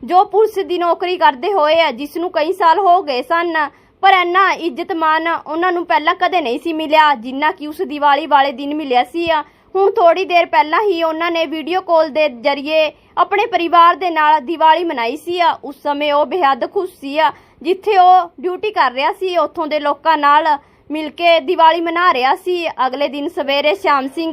ਜੋ ਪੁਲਿਸ ਦੀ ਨੌਕਰੀ ਕਰਦੇ ਹੋਏ ਆ, ਜਿਸ ਨੂੰ ਕਈ ਸਾਲ ਹੋ ਗਏ ਸਨ। ਪਰ ਇੰਨਾ ਇੱਜ਼ਤ ਮਾਨ ਉਹਨਾਂ ਨੂੰ ਪਹਿਲਾਂ ਕਦੇ ਨਹੀਂ ਸੀ ਮਿਲਿਆ, ਜਿੰਨਾ ਕਿ ਉਸ ਦੀਵਾਲੀ ਵਾਲੇ ਦਿਨ ਮਿਲਿਆ ਸੀ ਹੁਣ ਥੋੜੀ ਦੇਰ ਪਹਿਲਾਂ ਹੀ ਉਹਨਾਂ ਨੇ ਵੀਡੀਓ ਕਾਲ ਦੇ ਜ਼ਰੀਏ ਆਪਣੇ ਪਰਿਵਾਰ ਦੇ ਨਾਲ ਦੀਵਾਲੀ ਮਨਾਈ ਸੀ ਆ। ਉਸ ਸਮੇਂ ਉਹ ਬੇਹੱਦ ਖੁਸ਼ ਸੀ ਆ, ਜਿੱਥੇ ਉਹ ਡਿਊਟੀ ਕਰ ਰਿਹਾ ਸੀ, ਉੱਥੋਂ ਦੇ ਲੋਕਾਂ ਨਾਲ ਮਿਲ ਕੇ ਦੀਵਾਲੀ ਮਨਾ ਰਿਹਾ ਸੀ। ਅਗਲੇ ਦਿਨ ਸਵੇਰੇ ਸ਼ਾਮ ਸਿੰਘ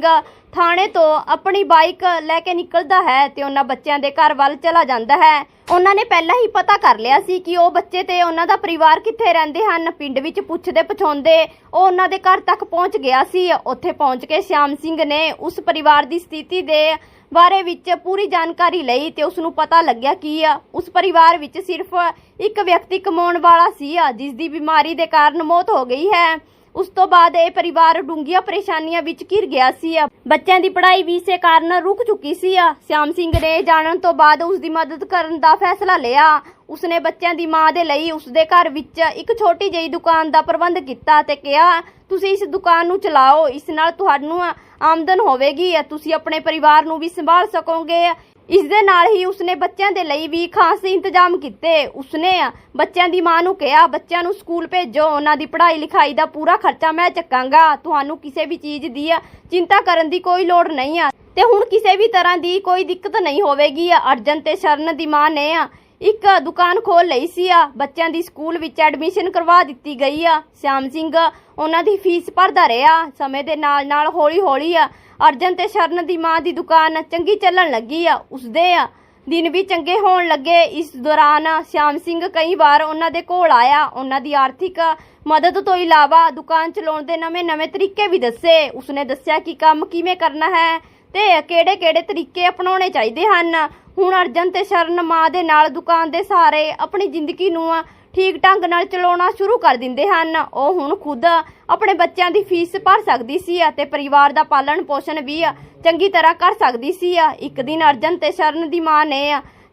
ਥਾਣੇ ਤੋਂ ਆਪਣੀ ਬਾਈਕ ਲੈ ਕੇ ਨਿਕਲਦਾ ਹੈ ਤੇ ਉਹਨਾਂ ਬੱਚਿਆਂ ਦੇ ਘਰ ਵੱਲ ਚਲਾ ਜਾਂਦਾ ਹੈ। ਉਹਨਾਂ ਨੇ ਪਹਿਲਾਂ ਹੀ ਪਤਾ ਕਰ ਲਿਆ ਸੀ ਕਿ ਉਹ ਬੱਚੇ ਤੇ ਉਹਨਾਂ ਦਾ ਪਰਿਵਾਰ ਕਿੱਥੇ ਰਹਿੰਦੇ ਹਨ। ਪਿੰਡ ਵਿੱਚ ਪੁੱਛਦੇ ਪਛਾਉਂਦੇ ਉਹ ਉਹਨਾਂ ਦੇ ਘਰ ਤੱਕ ਪਹੁੰਚ ਗਿਆ ਸੀ। ਉੱਥੇ ਪਹੁੰਚ ਕੇ ਸ਼ਾਮ ਸਿੰਘ ਨੇ ਉਸ ਪਰਿਵਾਰ ਦੀ ਸਥਿਤੀ ਦੇ ਬਾਰੇ ਵਿੱਚ ਪੂਰੀ ਜਾਣਕਾਰੀ ਲਈ ਤੇ ਉਸ ਨੂੰ ਪਤਾ ਲੱਗਿਆ ਕਿ ਆ ਉਸ ਪਰਿਵਾਰ ਵਿੱਚ ਸਿਰਫ ਇੱਕ ਵਿਅਕਤੀ ਕਮਾਉਣ ਵਾਲਾ ਸੀ, ਜਿਸ ਦੀ ਬਿਮਾਰੀ ਦੇ ਕਾਰਨ ਮੌਤ ਹੋ ਗਈ ਹੈ। ਉਸ ਤੋਂ ਬਾਅਦ ਇਹ ਪਰਿਵਾਰ ਡੂੰਘੀਆਂ ਪਰੇਸ਼ਾਨੀਆਂ ਵਿੱਚ ਘਿਰ ਗਿਆ ਸੀ। ਬੱਚਿਆਂ ਦੀ ਪੜ੍ਹਾਈ ਵੀ ਇਸੇ ਕਾਰਨ ਰੁਕ ਚੁੱਕੀ ਸੀ। ਸਿਆਮ ਸਿੰਘ ਨੇ ਜਾਣਨ ਤੋਂ ਬਾਅਦ ਉਸ ਦੀ ਮਦਦ ਕਰਨ ਦਾ ਫੈਸਲਾ ਲਿਆ। ਉਸਨੇ ਬੱਚਿਆਂ ਦੀ ਮਾਂ ਦੇ ਲਈ ਉਸਦੇ ਘਰ ਵਿੱਚ ਇੱਕ ਛੋਟੀ ਜਿਹੀ ਦੁਕਾਨ ਦਾ ਪ੍ਰਬੰਧ ਕੀਤਾ ਤੇ ਕਿਹਾ, ਤੁਸੀਂ ਇਸ ਦੁਕਾਨ ਨੂੰ ਚਲਾਓ। ਇਸ ਨਾਲ ਤੁਹਾਨੂੰ ਆਮਦਨ ਹੋਵੇਗੀ। ਤੁਸੀਂ ਆਪਣੇ ਪਰਿਵਾਰ ਨੂੰ ਵੀ ਸੰਭਾਲ ਸਕੋਗੇ। ਇਸ ਦੇ ਨਾਲ ਹੀ ਉਸਨੇ ਬੱਚਿਆਂ ਦੇ ਲਈ ਵੀ ਖਾਸ ਇੰਤਜ਼ਾਮ ਕੀਤੇ। ਉਸਨੇ ਬੱਚਿਆਂ ਦੀ ਮਾਂ ਨੂੰ ਕਿਹਾ, ਬੱਚਿਆਂ ਨੂੰ ਸਕੂਲ ਭੇਜੋ, ਉਹਨਾਂ ਦੀ ਪੜ੍ਹਾਈ ਲਿਖਾਈ ਦਾ ਪੂਰਾ ਖਰਚਾ ਮੈਂ ਚੱਕਾਂਗਾ। ਤੁਹਾਨੂੰ ਕਿਸੇ ਵੀ ਚੀਜ਼ ਦੀ ਚਿੰਤਾ ਕਰਨ ਦੀ ਕੋਈ ਲੋੜ ਨਹੀਂ ਆ। ਤੇ ਹੁਣ ਕਿਸੇ ਵੀ ਤਰ੍ਹਾਂ ਦੀ ਕੋਈ ਦਿੱਕਤ ਨਹੀਂ ਹੋਵੇਗੀ। ਅਰਜਨ ਤੇ ਸ਼ਰਨ ਦੀ ਮਾਂ ਨੇ ਇੱਕ ਦੁਕਾਨ ਖੋਲ ਲਈ ਸੀ ਆ। ਬੱਚਿਆਂ ਦੀ ਸਕੂਲ ਵਿੱਚ ਐਡਮਿਸ਼ਨ ਕਰਵਾ ਦਿੱਤੀ ਗਈ ਆ। ਸ਼ਾਮ ਸਿੰਘ ਉਹਨਾਂ ਦੀ ਫੀਸ ਭਰਦਾ ਰਿਹਾ। ਸਮੇਂ ਦੇ ਨਾਲ ਨਾਲ ਹੌਲੀ ਹੌਲੀ ਆ, ਅਰਜਨ ਤੇ ਸ਼ਰਨ ਦੀ ਮਾਂ ਦੀ ਦੁਕਾਨ ਚੰਗੀ ਚੱਲਣ ਲੱਗੀ ਆ। ਉਸਦੇ ਆ ਦਿਨ ਵੀ ਚੰਗੇ ਹੋਣ ਲੱਗੇ। ਇਸ ਦੌਰਾਨ ਸ਼ਾਮ ਸਿੰਘ ਕਈ ਵਾਰ ਉਹਨਾਂ ਦੇ ਕੋਲ ਆਇਆ। ਉਹਨਾਂ ਦੀ ਆਰਥਿਕ ਮਦਦ ਤੋਂ ਇਲਾਵਾ ਦੁਕਾਨ ਚਲਾਉਣ ਦੇ ਨਵੇਂ-ਨਵੇਂ ਤਰੀਕੇ ਵੀ ਦੱਸੇ। ਉਸਨੇ ਦੱਸਿਆ ਕਿ ਕੰਮ ਕਿਵੇਂ ਕਰਨਾ ਹੈ ਤੇ ਕਿਹੜੇ-ਕਿਹੜੇ ਤਰੀਕੇ ਅਪਣਾਉਣੇ ਚਾਹੀਦੇ ਹਨ। ਹੁਣ ਅਰਜਨ ਤੇ ਸ਼ਰਨ ਮਾਂ ਦੇ ਨਾਲ ਦੁਕਾਨ ਦੇ ਸਾਰੇ ਆਪਣੀ ਜ਼ਿੰਦਗੀ ਨੂੰ ਠੀਕ ਢੰਗ ਨਾਲ ਚਲਾਉਣਾ ਸ਼ੁਰੂ ਕਰ ਦਿੰਦੇ ਹਨ। ਉਹ ਹੁਣ ਖੁਦ ਆਪਣੇ ਬੱਚਿਆਂ ਦੀ ਫੀਸ ਭਰ ਸਕਦੀ ਸੀ ਅਤੇ ਪਰਿਵਾਰ ਦਾ ਪਾਲਣ ਪੋਸ਼ਣ ਵੀ ਚੰਗੀ ਤਰ੍ਹਾਂ ਕਰ ਸਕਦੀ ਸੀ। ਇੱਕ ਦਿਨ ਅਰਜਨ ਤੇ ਸ਼ਰਨ ਦੀ ਮਾਂ ਨੇ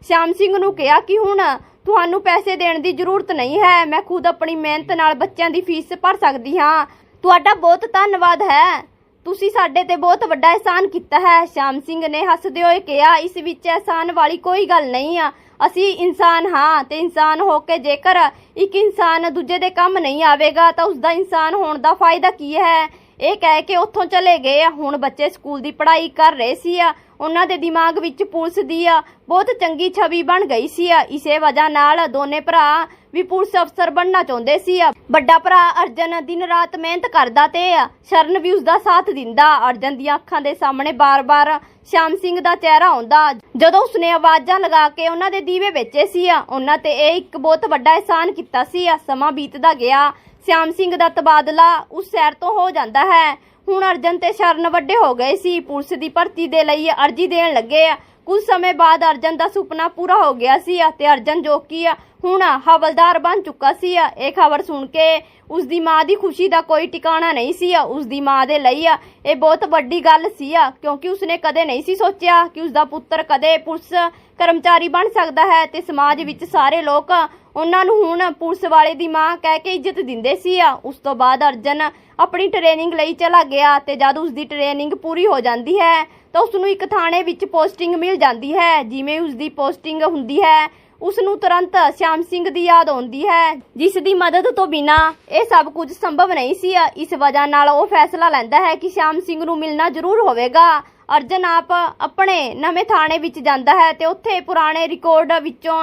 ਸ਼ਾਮ ਸਿੰਘ ਨੂੰ ਕਿਹਾ ਕਿ ਹੁਣ ਤੁਹਾਨੂੰ ਪੈਸੇ ਦੇਣ ਦੀ ਜ਼ਰੂਰਤ ਨਹੀਂ ਹੈ, ਮੈਂ ਖੁਦ ਆਪਣੀ ਮਿਹਨਤ ਨਾਲ ਬੱਚਿਆਂ ਦੀ ਫੀਸ ਭਰ ਸਕਦੀ ਹਾਂ। ਤੁਹਾਡਾ ਬਹੁਤ ਧੰਨਵਾਦ ਹੈ। ਤੁਸੀਂ ਸਾਡੇ ਤੇ ਬਹੁਤ ਵੱਡਾ ਅਹਿਸਾਨ ਕੀਤਾ ਹੈ। ਸ਼ਾਮ ਸਿੰਘ ਨੇ ਹੱਸਦੇ ਹੋਏ ਕਿਹਾ, ਇਸ ਵਿੱਚ ਅਹਿਸਾਨ ਵਾਲੀ ਕੋਈ ਗੱਲ ਨਹੀਂ ਆ। ਅਸੀਂ ਇਨਸਾਨ ਹਾਂ ਤੇ ਇਨਸਾਨ ਹੋ ਕੇ ਜੇਕਰ ਇੱਕ ਇਨਸਾਨ ਦੂਜੇ ਦੇ ਕੰਮ ਨਹੀਂ ਆਵੇਗਾ ਤਾਂ ਉਸ ਦਾ ਇਨਸਾਨ ਹੋਣ ਦਾ ਫਾਇਦਾ ਕੀ ਹੈ? ਇਹ ਕਹਿ ਕੇ ਉੱਥੋਂ ਚਲੇ ਗਏ ਆ। ਹੁਣ ਬੱਚੇ ਸਕੂਲ ਦੀ ਪੜ੍ਹਾਈ ਕਰ ਰਹੇ ਸੀ ਆ। ਉਹਨਾਂ ਦੇ ਦਿਮਾਗ ਵਿੱਚ ਪੁਲਿਸ ਦੀ ਆ ਬਹੁਤ ਚੰਗੀ ਛਵੀ ਬਣ ਗਈ ਸੀ ਆ। ਇਸੇ ਵਜ੍ਹਾ ਨਾਲ ਦੋਨੇ ਭਰਾ ਵੀ ਪੁਲਿਸ ਅਫਸਰ ਬਣਨਾ ਚਾਹੁੰਦੇ ਸੀ ਆ। ਵੱਡਾ ਭਰਾ ਅਰਜਨ ਦਿਨ ਰਾਤ ਮਿਹਨਤ ਕਰਦਾ ਤੇ ਆ। ਸ਼ਰਨ ਵੀ ਉਸ ਦਾ ਸਾਥ ਦਿੰਦਾ। ਅਰਜਨ ਦੀਆਂ ਅੱਖਾਂ ਦੇ ਸਾਹਮਣੇ ਬਾਰ-ਬਾਰ ਸ਼ਾਮ ਸਿੰਘ ਦਾ ਚਿਹਰਾ ਆਉਂਦਾ। ਜਦੋਂ ਉਸਨੇ ਆਵਾਜ਼ਾਂ ਲਗਾ ਕੇ ਉਹਨਾਂ ਦੇ ਦੀਵੇ ਵੇਚੇ ਸੀ ਆ, ਉਹਨਾਂ ਤੇ ਇਹ ਇੱਕ ਬਹੁਤ ਵੱਡਾ ਅਹਿਸਾਨ ਕੀਤਾ ਸੀ ਆ। ਸਮਾਂ ਬੀਤਦਾ ਗਿਆ। ਸਿਆਮ ਸਿੰਘ ਦਾ ਤਬਾਦਲਾ ਉਸ ਸ਼ਹਿਰ ਤੋਂ ਹੋ ਜਾਂਦਾ ਹੈ ਹੁਣ ਅਰਜਨ ਤੇ ਸ਼ਰਨ ਵੱਡੇ ਹੋ ਗਏ ਸੀ ਪੁਲਿਸ ਦੀ ਭਰਤੀ ਦੇ ਲਈ ਅਰਜ਼ੀ ਦੇਣ ਲੱਗੇ ਆ ਕੁਝ ਸਮੇਂ ਬਾਅਦ ਅਰਜਨ ਦਾ ਸੁਪਨਾ ਪੂਰਾ ਹੋ ਗਿਆ ਸੀ ਅਤੇ ਅਰਜਨ ਜੋ ਕਿ ਹੁਣ ਹਵਲਦਾਰ ਬਣ ਚੁੱਕਾ ਸੀ ਇਹ ਖਬਰ ਸੁਣ ਕੇ ਉਸ ਦੀ ਮਾਂ ਦੀ ਖੁਸ਼ੀ ਦਾ ਕੋਈ ਟਿਕਾਣਾ ਨਹੀਂ ਸੀ ਉਸ ਦੀ ਮਾਂ ਦੇ ਲਈ ਇਹ ਬਹੁਤ ਵੱਡੀ ਗੱਲ ਸੀ ਕਿਉਂਕਿ ਉਸਨੇ ਕਦੇ ਨਹੀਂ ਸੀ ਸੋਚਿਆ ਕਿ ਉਸ ਦਾ ਪੁੱਤਰ ਕਦੇ ਪੁਲਿਸ ਕਰਮਚਾਰੀ ਬਣ ਸਕਦਾ ਹੈ ਤੇ ਸਮਾਜ ਵਿੱਚ ਸਾਰੇ ਲੋਕ ਉਹਨਾਂ ਨੂੰ ਹੁਣ ਪੁਲਿਸ ਵਾਲੇ ਦੀ ਮਾਂ ਕਹਿ ਕੇ ਇੱਜ਼ਤ ਦਿੰਦੇ ਸੀ ਆ। ਉਸ ਤੋਂ ਬਾਅਦ ਅਰਜਨ ਆਪਣੀ ਟ੍ਰੇਨਿੰਗ ਲਈ ਚਲਾ ਗਿਆ ਤੇ ਜਦ ਉਸ ਦੀ ਟ੍ਰੇਨਿੰਗ ਪੂਰੀ ਹੋ ਜਾਂਦੀ ਹੈ, ਤਾਂ ਉਸ ਨੂੰ ਇੱਕ ਥਾਣੇ ਵਿੱਚ ਪੋਸਟਿੰਗ ਮਿਲ ਜਾਂਦੀ ਹੈ। ਜਿਵੇਂ ਉਸ ਦੀ ਪੋਸਟਿੰਗ ਹੁੰਦੀ ਹੈ ਉਸ ਨੂੰ ਤੁਰੰਤ ਸ਼ਾਮ ਸਿੰਘ ਦੀ ਯਾਦ ਆਉਂਦੀ ਹੈ, ਜਿਸ ਦੀ ਮਦਦ ਤੋਂ ਬਿਨਾ ਇਹ ਸਭ ਕੁਝ ਸੰਭਵ ਨਹੀਂ ਸੀ ਇਸ ਵਜ੍ਹਾ ਨਾਲ ਉਹ ਫੈਸਲਾ ਲੈਂਦਾ ਹੈ ਕਿ ਸ਼ਾਮ ਸਿੰਘ ਨੂੰ ਮਿਲਣਾ ਜ਼ਰੂਰ ਹੋਵੇਗਾ। ਅਰਜਨ ਆਪ ਆਪਣੇ ਨਵੇਂ ਥਾਣੇ ਵਿੱਚ ਜਾਂਦਾ ਹੈ ਤੇ ਉੱਥੇ ਪੁਰਾਣੇ ਰਿਕਾਰਡ ਵਿੱਚੋਂ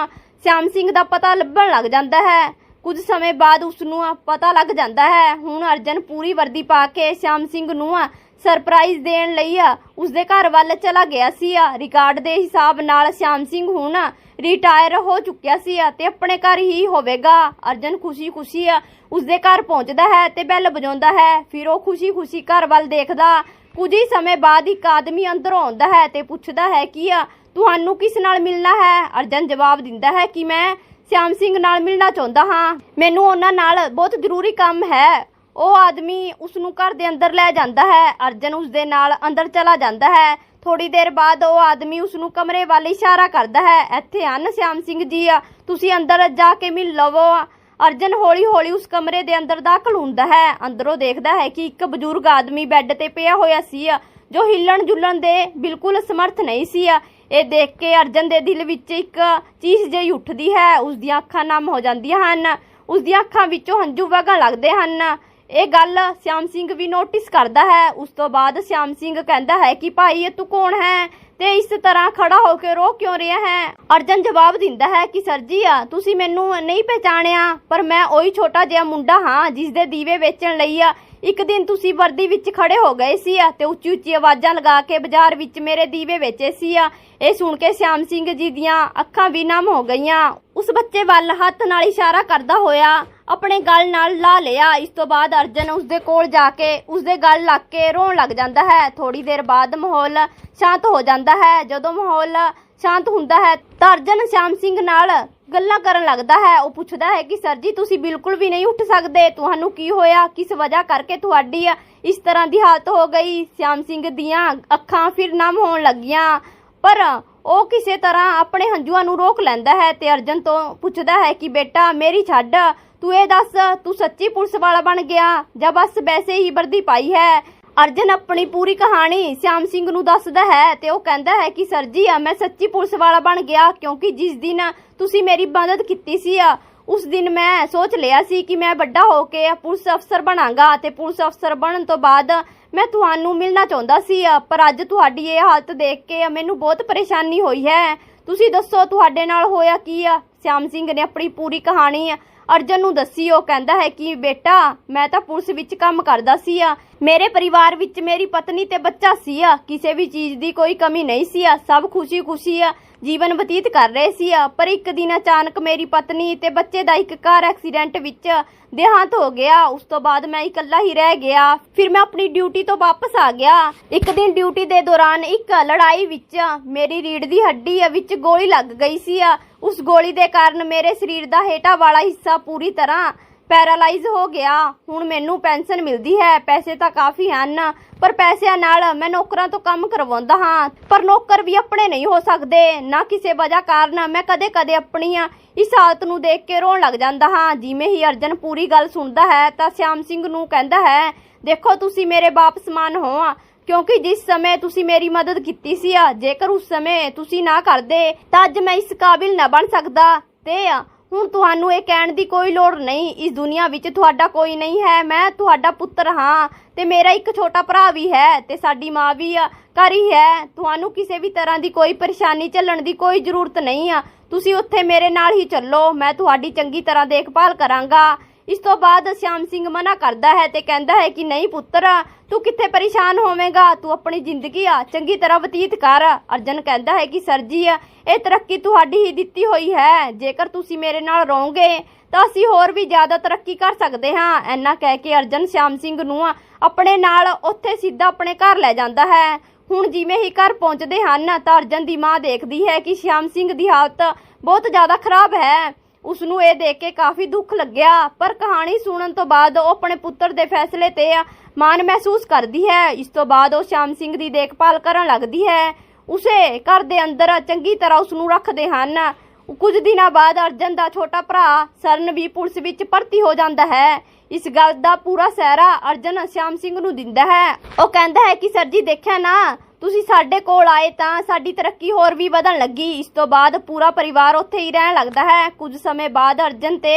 ਸ਼ਾਮ ਸਿੰਘ ਦਾ ਪਤਾ ਲੱਭਣ ਲੱਗ ਜਾਂਦਾ ਹੈ। ਕੁਝ ਸਮੇਂ ਬਾਅਦ ਉਸ ਨੂੰ ਪਤਾ ਲੱਗ ਜਾਂਦਾ ਹੈ। ਹੁਣ ਅਰਜਨ ਪੂਰੀ ਵਰਦੀ ਪਾ ਕੇ ਸ਼ਾਮ ਸਿੰਘ ਨੂੰ ਸਰਪ੍ਰਾਈਜ਼ ਦੇਣ ਲਈ ਉਸ ਦੇ ਘਰ ਵੱਲ ਚਲਾ ਗਿਆ ਸੀ ਰਿਕਾਰਡ ਦੇ ਹਿਸਾਬ ਨਾਲ ਸ਼ਾਮ ਸਿੰਘ ਹੁਣ ਰਿਟਾਇਰ ਹੋ ਚੁੱਕਿਆ ਸੀ ਤੇ ਆਪਣੇ ਘਰ ਹੀ ਹੋਵੇਗਾ। ਅਰਜਨ ਖੁਸ਼ੀ-ਖੁਸ਼ੀ ਉਸ ਦੇ ਘਰ ਪਹੁੰਚਦਾ ਹੈ ਤੇ ਬੈਲ ਵਜਾਉਂਦਾ ਹੈ। ਫਿਰ ਉਹ ਖੁਸ਼ੀ-ਖੁਸ਼ੀ ਘਰ ਵੱਲ ਦੇਖਦਾ। ਕੁਝ ਹੀ ਸਮੇਂ ਬਾਅਦ ਇੱਕ ਆਦਮੀ ਅੰਦਰੋਂ ਆਉਂਦਾ ਹੈ ਤੇ ਪੁੱਛਦਾ ਹੈ ਕਿ ਤੁਹਾਨੂੰ ਕਿਸ ਨਾਲ ਮਿਲਣਾ ਹੈ? ਅਰਜਨ ਜਵਾਬ ਦਿੰਦਾ ਹੈ ਕਿ ਮੈਂ ਸਿਆਮ ਸਿੰਘ ਨਾਲ ਮਿਲਣਾ ਚਾਹੁੰਦਾ ਹਾਂ। ਮੈਨੂੰ ਉਹਨਾਂ ਨਾਲ ਬਹੁਤ ਜ਼ਰੂਰੀ ਕੰਮ ਹੈ। ਉਹ ਆਦਮੀ ਉਸ ਨੂੰ ਘਰ ਦੇ ਅੰਦਰ ਲੈ ਜਾਂਦਾ ਹੈ। ਅਰਜਨ ਉਸ ਦੇ ਨਾਲ ਅੰਦਰ ਚਲਾ ਜਾਂਦਾ ਹੈ। ਥੋੜੀ ਦੇਰ ਬਾਅਦ ਉਹ ਆਦਮੀ ਉਸ ਨੂੰ ਕਮਰੇ ਵੱਲ ਇਸ਼ਾਰਾ ਕਰਦਾ ਹੈ। ਇੱਥੇ ਹਨ ਸਿਆਮ ਸਿੰਘ ਜੀ, ਤੁਸੀਂ ਅੰਦਰ ਜਾ ਕੇ ਮਿਲ ਲਵੋ। ਅਰਜਨ ਹੌਲੀ-ਹੌਲੀ ਉਸ ਕਮਰੇ ਦੇ ਅੰਦਰ ਦਾਖਲ ਹੁੰਦਾ ਹੈ। ਅੰਦਰੋਂ ਦੇਖਦਾ ਹੈ ਕਿ ਇੱਕ ਬਜ਼ੁਰਗ ਆਦਮੀ ਬੈੱਡ ਤੇ ਪਿਆ ਹੋਇਆ ਸੀ, ਜੋ ਹਿੱਲਣ ਜੁਲਣ ਦੇ ਬਿਲਕੁਲ ਸਮਰਥ ਨਹੀਂ ਸੀ। ਇਹ ਦੇਖ ਕੇ ਅਰਜਨ ਦੇ ਦਿਲ ਵਿੱਚ ਇੱਕ ਚੀਜ਼ ਜਿਹੀ ਉੱਠਦੀ ਹੈ। ਉਸ ਦੀਆਂ ਅੱਖਾਂ ਨਮ ਹੋ ਜਾਂਦੀਆਂ ਹਨ। ਉਸ ਦੀਆਂ ਅੱਖਾਂ ਵਿੱਚੋਂ ਹੰਝੂ ਵਗਣ ਲੱਗਦੇ ਹਨ। ਇਹ ਗੱਲ ਸਿਆਮ ਸਿੰਘ ਵੀ ਨੋਟਿਸ ਕਰਦਾ ਹੈ। ਉਸ ਤੋਂ ਬਾਅਦ ਸਿਆਮ ਸਿੰਘ ਕਹਿੰਦਾ ਹੈ ਕਿ ਭਾਈ, ਇਹ ਤੂੰ ਕੌਣ ਹੈ? ਤੇ ਇਸ ਤਰ੍ਹਾਂ ਖੜਾ ਹੋ ਕੇ ਰੋ ਕਿਉਂ ਰਿਹਾ ਹੈ? ਅਰਜਨ ਜਵਾਬ ਦਿੰਦਾ ਹੈ ਕਿ, ਸਰ ਜੀ ਆ ਤੁਸੀਂ ਮੈਨੂੰ ਨਹੀਂ ਪਹਿਚਾਣਿਆ, ਪਰ ਮੈਂ ਉਹੀ ਛੋਟਾ ਜਿਹਾ ਮੁੰਡਾ ਹਾਂ ਜਿਸ ਦੇ ਦੀਵੇ ਵੇਚਣ ਲਈ ਆ ਇੱਕ ਦਿਨ ਤੁਸੀਂ ਵਰਦੀ ਵਿੱਚ ਖੜੇ ਹੋ ਗਏ ਸੀ ਤੇ ਉੱਚੀ ਉੱਚੀ ਆਵਾਜ਼ਾਂ ਲਗਾ ਕੇ ਬਾਜ਼ਾਰ ਵਿੱਚ ਮੇਰੇ ਦੀਵੇ ਵੇਚੇ ਸੀ ਇਹ ਸੁਣ ਕੇ ਸਿਆਮ ਸਿੰਘ ਜੀ ਦੀਆਂ ਅੱਖਾਂ ਵੀ ਨਮ ਹੋ ਗਈਆਂ। ਉਸ ਬੱਚੇ ਵੱਲ ਹੱਥ ਨਾਲ ਇਸ਼ਾਰਾ ਕਰਦਾ ਹੋਇਆ ਆਪਣੇ ਗਲ ਨਾਲ ਲਾ ਲਿਆ। ਇਸ ਤੋਂ ਬਾਅਦ ਅਰਜਨ ਉਸਦੇ ਕੋਲ ਜਾ ਕੇ ਉਸਦੇ ਗਲ ਲੱਗ ਕੇ ਰੋਣ ਲੱਗ ਜਾਂਦਾ ਹੈ। ਥੋੜੀ ਦੇਰ ਬਾਅਦ ਮਾਹੌਲ ਸ਼ਾਂਤ ਹੋ ਜਾਂਦਾ ਹੈ। ਜਦੋਂ ਮਾਹੌਲ ਸ਼ਾਂਤ ਹੁੰਦਾ ਹੈ ਤਾਂ ਅਰਜਨ ਸ਼ਾਮ ਸਿੰਘ ਨਾਲ ਗੱਲਾਂ ਕਰਨ ਲੱਗਦਾ ਹੈ, ਉਹ ਪੁੱਛਦਾ ਹੈ ਕਿ ਸਰ ਜੀ ਤੁਸੀਂ ਬਿਲਕੁਲ ਵੀ ਨਹੀਂ ਉੱਠ ਸਕਦੇ, ਤੁਹਾਨੂੰ ਕੀ ਹੋਇਆ, ਕਿਸ ਵਜ੍ਹਾ ਕਰਕੇ ਤੁਹਾਡੀ ਇਸ ਤਰ੍ਹਾਂ ਦੀ ਹਾਲਤ ਹੋ ਗਈ ਸ਼ਾਮ ਸਿੰਘ ਦੀਆਂ ਅੱਖਾਂ ਫਿਰ ਨਮ ਹੋਣ ਲੱਗੀਆਂ। ਪਰ ਉਹ ਕਿਸੇ ਤਰ੍ਹਾਂ ਆਪਣੇ ਹੰਝੂਆਂ ਨੂੰ ਰੋਕ ਲੈਂਦਾ ਹੈ ਤੇ ਅਰਜਨ ਤੋਂ ਪੁੱਛਦਾ ਹੈ ਕਿ ਬੇਟਾ, ਮੇਰੀ ਛੱਡ, ਤੂੰ ਇਹ ਦੱਸ, ਤੂੰ ਸੱਚੀ ਪੁਲਿਸ ਵਾਲਾ ਬਣ ਗਿਆ ਜਾਂ ਬਸ ਵੈਸੇ ਹੀ ਵਰਦੀ ਪਾਈ ਹੈ? ਅਰਜਨ ਆਪਣੀ ਪੂਰੀ ਕਹਾਣੀ ਸਿਆਮ ਸਿੰਘ ਨੂੰ ਦੱਸਦਾ ਹੈ ਤੇ ਉਹ ਕਹਿੰਦਾ ਹੈ ਕਿ ਸਰ ਜੀ ਆ ਮੈਂ ਸੱਚੀ ਪੁਲਿਸ ਵਾਲਾ ਬਣ ਗਿਆ ਕਿਉਂਕਿ ਜਿਸ ਦਿਨ ਤੁਸੀਂ ਮੇਰੀ ਮਦਦ ਕੀਤੀ ਸੀ, ਆ, ਉਸ ਦਿਨ ਮੈਂ ਸੋਚ ਲਿਆ ਸੀ ਕਿ ਮੈਂ ਵੱਡਾ ਹੋ ਕੇ ਪੁਲਿਸ ਅਫਸਰ ਬਣਾਂਗਾ ਤੇ ਪੁਲਿਸ ਅਫਸਰ ਬਣਨ ਤੋਂ ਬਾਅਦ ਮੈਂ ਤੁਹਾਨੂੰ ਮਿਲਣਾ ਚਾਹੁੰਦਾ ਸੀ ਪਰ ਅੱਜ ਤੁਹਾਡੀ ਇਹ ਹਾਲਤ ਦੇਖ ਕੇ ਮੈਨੂੰ ਬਹੁਤ ਪਰੇਸ਼ਾਨੀ ਹੋਈ ਹੈ। ਤੁਸੀਂ ਦੱਸੋ ਤੁਹਾਡੇ ਨਾਲ ਹੋਇਆ ਕੀ ਆ? ਸਿਆਮ ਸਿੰਘ ਨੇ ਆਪਣੀ ਪੂਰੀ ਕਹਾਣੀ ਅਰਜਨ ਨੂੰ ਦੱਸੀ, ਉਹ ਕਹਿੰਦਾ ਹੈ ਕਿ ਬੇਟਾ, ਮੈਂ ਤਾਂ ਪੁਲਿਸ ਵਿੱਚ ਕੰਮ ਕਰਦਾ ਸੀ ਆ। ਮੇਰੇ ਪਰਿਵਾਰ ਵਿੱਚ ਮੇਰੀ ਪਤਨੀ ਤੇ ਬੱਚਾ ਸੀ ਆ। ਕਿਸੇ ਵੀ ਚੀਜ਼ ਦੀ ਕੋਈ ਕਮੀ ਨਹੀਂ ਸੀ ਆ। ਸਭ ਖੁਸ਼ੀ-ਖੁਸ਼ੀ ਆ। ਜੀਵਨ ਬਤੀਤ ਕਰ ਰਹੇ ਸੀ ਪਰ ਇੱਕ ਦਿਨ ਅਚਾਨਕ ਮੇਰੀ ਪਤਨੀ ਤੇ ਬੱਚੇ ਦਾ ਇੱਕ ਕਾਰ ਐਕਸੀਡੈਂਟ ਵਿੱਚ ਦੇਹਾਂਤ ਹੋ ਗਿਆ। ਉਸ ਤੋਂ ਬਾਅਦ ਮੈਂ ਇਕੱਲਾ ਹੀ ਰਹਿ ਗਿਆ। ਫਿਰ ਮੈਂ ਆਪਣੀ ਡਿਊਟੀ ਤੋਂ ਵਾਪਸ ਆ ਗਿਆ। ਇੱਕ ਦਿਨ ਡਿਊਟੀ ਦੇ ਦੌਰਾਨ ਇੱਕ ਲੜਾਈ ਵਿੱਚ ਮੇਰੀ ਰੀੜ ਦੀ ਹੱਡੀ ਵਿੱਚ ਗੋਲੀ ਲੱਗ ਗਈ ਸੀ ਉਸ ਗੋਲੀ ਦੇ ਕਾਰਨ ਮੇਰੇ ਸਰੀਰ ਦਾ ਹੇਠਾਂ ਵਾਲਾ ਹਿੱਸਾ ਪੂਰੀ ਤਰ੍ਹਾਂ ਪੈਰਾਲਾਈਜ਼ ਹੋ ਗਿਆ। ਹੁਣ ਮੈਨੂੰ ਪੈਨਸ਼ਨ ਮਿਲਦੀ ਹੈ। ਪੈਸੇ ਤਾਂ ਕਾਫੀ ਹਨ, ਪਰ ਪੈਸਿਆਂ ਨਾਲ ਮੈਂ ਨੌਕਰਾਂ ਤੋਂ ਕੰਮ ਕਰਵਾਉਂਦਾ ਹਾਂ। ਪਰ ਨੌਕਰ ਵੀ ਆਪਣੇ ਨਹੀਂ ਹੋ ਸਕਦੇ। ਨਾ ਕਿਸੇ ਵਜ੍ਹਾ ਕਾਰਨ ਮੈਂ ਕਦੇ-ਕਦੇ ਆਪਣੀਆਂ ਇਸ ਹਾਲਤ ਨੂੰ ਦੇਖ ਕੇ ਰੋਣ ਲੱਗ ਜਾਂਦਾ ਹਾਂ। ਜਿਵੇਂ ਹੀ ਅਰਜਨ ਪੂਰੀ ਗੱਲ ਸੁਣਦਾ ਹੈ, ਤਾਂ ਸਿਆਮ ਸਿੰਘ ਨੂੰ ਕਹਿੰਦਾ ਹੈ, ਦੇਖੋ ਤੁਸੀਂ ਮੇਰੇ ਬਾਪ ਸਮਾਨ ਹੋ, ਕਿਉਂਕਿ ਜਿਸ ਸਮੇਂ ਤੁਸੀਂ ਮੇਰੀ ਮਦਦ ਕੀਤੀ ਸੀ ਆ ਜੇਕਰ ਉਸ ਸਮੇਂ ਤੁਸੀਂ ਨਾ ਕਰਦੇ, ਤਾਂ ਅੱਜ ਮੈਂ ਇਸ ਕਾਬਿਲ ਨਾ ਬਣ ਸਕਦਾ। ਤੇ ਹੁਣ ਤੁਹਾਨੂੰ ਇਹ ਕਹਿਣ ਦੀ ਕੋਈ ਲੋੜ ਨਹੀਂ। ਇਸ ਦੁਨੀਆ ਵਿੱਚ ਤੁਹਾਡਾ ਕੋਈ ਨਹੀਂ ਹੈ। ਮੈਂ ਤੁਹਾਡਾ ਪੁੱਤਰ ਹਾਂ ਤੇ ਮੇਰਾ ਇੱਕ ਛੋਟਾ ਭਰਾ ਵੀ ਹੈ ਤੇ ਸਾਡੀ ਮਾਂ ਵੀ ਆ, ਘਰ ਹੀ ਹੈ। ਤੁਹਾਨੂੰ ਕਿਸੇ ਵੀ ਤਰ੍ਹਾਂ ਦੀ ਕੋਈ ਪਰੇਸ਼ਾਨੀ ਝੱਲਣ ਦੀ ਕੋਈ ਜ਼ਰੂਰਤ ਨਹੀਂ ਆ। ਤੁਸੀਂ ਉੱਥੇ ਮੇਰੇ ਨਾਲ ਹੀ ਚੱਲੋ। ਮੈਂ ਤੁਹਾਡੀ ਚੰਗੀ ਤਰ੍ਹਾਂ ਦੇਖਭਾਲ ਕਰਾਂਗਾ। ਇਸ ਤੋਂ ਬਾਅਦ ਸ਼ਾਮ ਸਿੰਘ ਮਨਾ ਕਰਦਾ ਹੈ ਤੇ ਕਹਿੰਦਾ ਹੈ ਕਿ ਨਹੀਂ ਪੁੱਤਰ, ਤੂੰ ਕਿੱਥੇ ਪਰੇਸ਼ਾਨ ਹੋਵੇਂਗਾ? ਤੂੰ ਆਪਣੀ ਜ਼ਿੰਦਗੀ ਆ, ਚੰਗੀ ਤਰ੍ਹਾਂ ਬਤੀਤ ਕਰ। ਅਰਜਨ ਕਹਿੰਦਾ ਹੈ ਕਿ ਸਰ ਜੀ, ਇਹ ਤਰੱਕੀ ਤੁਹਾਡੀ ਹੀ ਦਿੱਤੀ ਹੋਈ ਹੈ। ਜੇਕਰ ਤੁਸੀਂ ਮੇਰੇ ਨਾਲ ਰਹੋਗੇ ਤਾਂ ਅਸੀਂ ਹੋਰ ਵੀ ਜ਼ਿਆਦਾ ਤਰੱਕੀ ਕਰ ਸਕਦੇ ਹਾਂ। ਐਨਾ ਕਹਿ ਕੇ ਅਰਜਨ ਸ਼ਾਮ ਸਿੰਘ ਨੂੰ ਆਪਣੇ ਨਾਲ ਉੱਥੇ ਸਿੱਧਾ ਆਪਣੇ ਘਰ ਲੈ ਜਾਂਦਾ ਹੈ। ਹੁਣ ਜਿਵੇਂ ਹੀ ਘਰ ਪਹੁੰਚਦੇ ਹਨ, ਤਾਂ ਅਰਜਨ ਦੀ ਮਾਂ ਦੇਖਦੀ ਹੈ ਕਿ ਸ਼ਾਮ ਸਿੰਘ ਦੀ ਹਾਲਤ ਬਹੁਤ ਜ਼ਿਆਦਾ ਖਰਾਬ ਹੈ। ਉਸ ਨੂੰ ਇਹ ਦੇਖ ਕੇ ਕਾਫੀ ਦੁੱਖ ਲੱਗਿਆ। ਪਰ ਕਹਾਣੀ ਸੁਣਨ ਤੋਂ ਬਾਅਦ ਉਹ ਆਪਣੇ ਪੁੱਤਰ ਦੇ ਫੈਸਲੇ ਤੇ ਮਾਣ ਮਹਿਸੂਸ ਕਰਦੀ ਹੈ। ਇਸ ਤੋਂ ਬਾਅਦ ਉਹ ਸ਼ਾਮ ਸਿੰਘ ਦੀ ਦੇਖਭਾਲ ਕਰਨ ਲੱਗਦੀ ਹੈ। ਉਸੇ ਘਰ ਦੇ ਅੰਦਰ ਚੰਗੀ ਤਰ੍ਹਾਂ ਉਸ ਨੂੰ ਰੱਖਦੇ ਹਨ। ਕੁਝ ਦਿਨਾਂ ਬਾਅਦ ਅਰਜਨ ਦਾ ਛੋਟਾ ਭਰਾ ਸਰਨ ਵੀ ਪੁਲਿਸ ਵਿੱਚ ਭਰਤੀ ਹੋ ਜਾਂਦਾ ਹੈ। ਇਸ ਗੱਲ ਦਾ ਪੂਰਾ ਸਹਿਰਾ ਅਰਜਨ ਸ਼ਾਮ ਸਿੰਘ ਨੂੰ ਦਿੰਦਾ ਹੈ। ਉਹ ਕਹਿੰਦਾ ਹੈ ਕਿ, ਸਰ ਜੀ, ਦੇਖਿਆ ਨਾ ਤੁਸੀਂ ਸਾਡੇ ਕੋਲ ਆਏ ਤਾਂ ਸਾਡੀ ਤਰੱਕੀ ਹੋਰ ਵੀ ਵਧਣ ਲੱਗੀ। ਇਸ ਤੋਂ ਬਾਅਦ ਪੂਰਾ ਪਰਿਵਾਰ ਉੱਥੇ ਹੀ ਰਹਿਣ ਲੱਗਦਾ ਹੈ। ਕੁਝ ਸਮੇਂ ਬਾਅਦ ਅਰਜਨ ਤੇ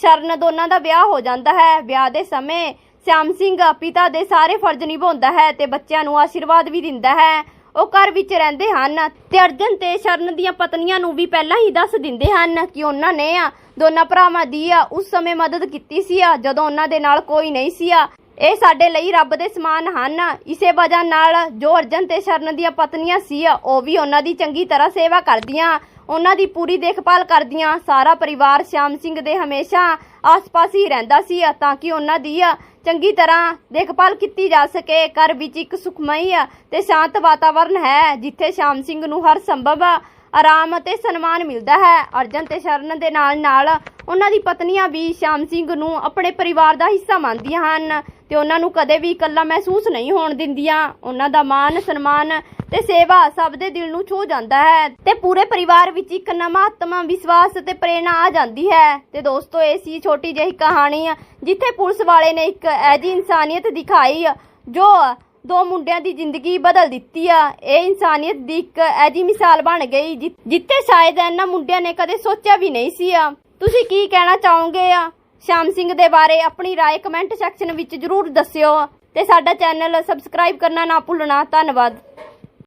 ਸ਼ਰਨ ਦੋਨਾਂ ਦਾ ਵਿਆਹ ਹੋ ਜਾਂਦਾ ਹੈ। ਵਿਆਹ ਦੇ ਸਮੇਂ ਸ਼ਾਮ ਸਿੰਘ ਪਿਤਾ ਦੇ ਸਾਰੇ ਫਰਜ਼ ਨਿਭਾਉਂਦਾ ਹੈ ਤੇ ਬੱਚਿਆਂ ਨੂੰ ਆਸ਼ੀਰਵਾਦ ਵੀ ਦਿੰਦਾ ਹੈ। ਉਹ ਘਰ ਵਿੱਚ ਰਹਿੰਦੇ ਹਨ ਤੇ ਅਰਜਨ ਤੇ ਸ਼ਰਨ ਦੀਆਂ ਪਤਨੀਆਂ ਨੂੰ ਵੀ ਪਹਿਲਾਂ ਹੀ ਦੱਸ ਦਿੰਦੇ ਹਨ ਕਿ ਉਹਨਾਂ ਨੇ ਦੋਨਾਂ ਭਰਾਵਾਂ ਦੀ ਉਸ ਸਮੇਂ ਮਦਦ ਕੀਤੀ ਸੀ। ਜਦੋਂ ਉਹਨਾਂ ਦੇ ਨਾਲ ਕੋਈ ਨਹੀਂ ਸੀ ਇਹ ਸਾਡੇ ਲਈ ਰੱਬ ਦੇ ਸਮਾਨ ਹਨ। ਇਸੇ ਵਜ੍ਹਾ ਨਾਲ ਜੋ ਅਰਜਨ ਤੇ ਸ਼ਰਨ ਦੀਆਂ ਪਤਨੀਆਂ ਸੀ, ਉਹ ਵੀ ਉਹਨਾਂ ਦੀ ਚੰਗੀ ਤਰ੍ਹਾਂ ਸੇਵਾ ਕਰਦੀਆਂ, ਉਹਨਾਂ ਦੀ ਪੂਰੀ ਦੇਖਭਾਲ ਕਰਦੀਆਂ। ਸਾਰਾ ਪਰਿਵਾਰ ਸ਼ਾਮ ਸਿੰਘ ਦੇ ਹਮੇਸ਼ਾ ਆਸ-ਪਾਸ ਹੀ ਰਹਿੰਦਾ ਸੀ, ਤਾਂ ਕਿ ਉਹਨਾਂ ਦੀ ਚੰਗੀ ਤਰ੍ਹਾਂ ਦੇਖਭਾਲ ਕੀਤੀ ਜਾ ਸਕੇ। ਘਰ ਵਿੱਚ ਇੱਕ ਸੁਖਮਈ ਤੇ ਸ਼ਾਂਤ ਵਾਤਾਵਰਨ ਹੈ, ਜਿੱਥੇ ਸ਼ਾਮ ਸਿੰਘ ਨੂੰ ਹਰ ਸੰਭਵ ਆਰਾਮ ਅਤੇ ਸਨਮਾਨ ਮਿਲਦਾ ਹੈ। ਅਰਜਨ ਤੇ ਸ਼ਰਨ ਦੇ ਨਾਲ ਨਾਲ ਉਹਨਾਂ ਦੀ ਪਤਨੀਆਂ ਵੀ ਸ਼ਾਮ ਸਿੰਘ ਨੂੰ ਆਪਣੇ ਪਰਿਵਾਰ ਦਾ ਹਿੱਸਾ ਮੰਨਦੀਆਂ ਹਨ ਤੇ ਉਹਨਾਂ ਨੂੰ ਕਦੇ ਵੀ ਇਕੱਲਾ ਮਹਿਸੂਸ ਨਹੀਂ ਹੋਣ ਦਿੰਦੀਆਂ। ਉਹਨਾਂ ਦਾ ਮਾਨ ਸਨਮਾਨ ਤੇ ਸੇਵਾ ਸਭ ਦੇ ਦਿਲ ਨੂੰ ਛੂ ਜਾਂਦਾ ਹੈ ਤੇ ਪੂਰੇ ਪਰਿਵਾਰ ਵਿੱਚ ਇੱਕ ਨਵਾਂ ਆਤਮਾ ਵਿਸ਼ਵਾਸ ਤੇ ਪ੍ਰੇਰਣਾ ਆ ਜਾਂਦੀ ਹੈ। ਤੇ ਦੋਸਤੋ, ਇਹ ਸੀ ਛੋਟੀ ਜਿਹੀ ਕਹਾਣੀ ਜਿੱਥੇ ਪੁਲਿਸ ਵਾਲੇ ਨੇ ਇੱਕ ਐਜੀ ਇਨਸਾਨੀਅਤ ਦਿਖਾਈ ਜੋ ਦੋ ਮੁੰਡਿਆਂ ਦੀ ਜ਼ਿੰਦਗੀ ਬਦਲ ਦਿੱਤੀ ਆ ਇਹ ਇਨਸਾਨੀਅਤ ਦੀ ਇੱਕ ਐਜੀ ਮਿਸਾਲ ਬਣ ਗਈ ਜਿ- ਜਿੱਥੇ ਸ਼ਾਇਦ ਇਹਨਾਂ ਮੁੰਡਿਆਂ ਨੇ ਕਦੇ ਸੋਚਿਆ ਵੀ ਨਹੀਂ ਸੀ ਆ ਤੁਸੀਂ ਕੀ ਕਹਿਣਾ ਚਾਹੋਗੇ ਆ ਸ਼ਾਮ ਸਿੰਘ ਦੇ ਬਾਰੇ ਆਪਣੀ رائے ਕਮੈਂਟ ਸੈਕਸ਼ਨ ਵਿੱਚ ਜਰੂਰ ਦੱਸਿਓ ਤੇ ਸਾਡਾ ਚੈਨਲ ਸਬਸਕ੍ਰਾਈਬ ਕਰਨਾ ਨਾ ਭੁੱਲਣਾ ਧੰਨਵਾਦ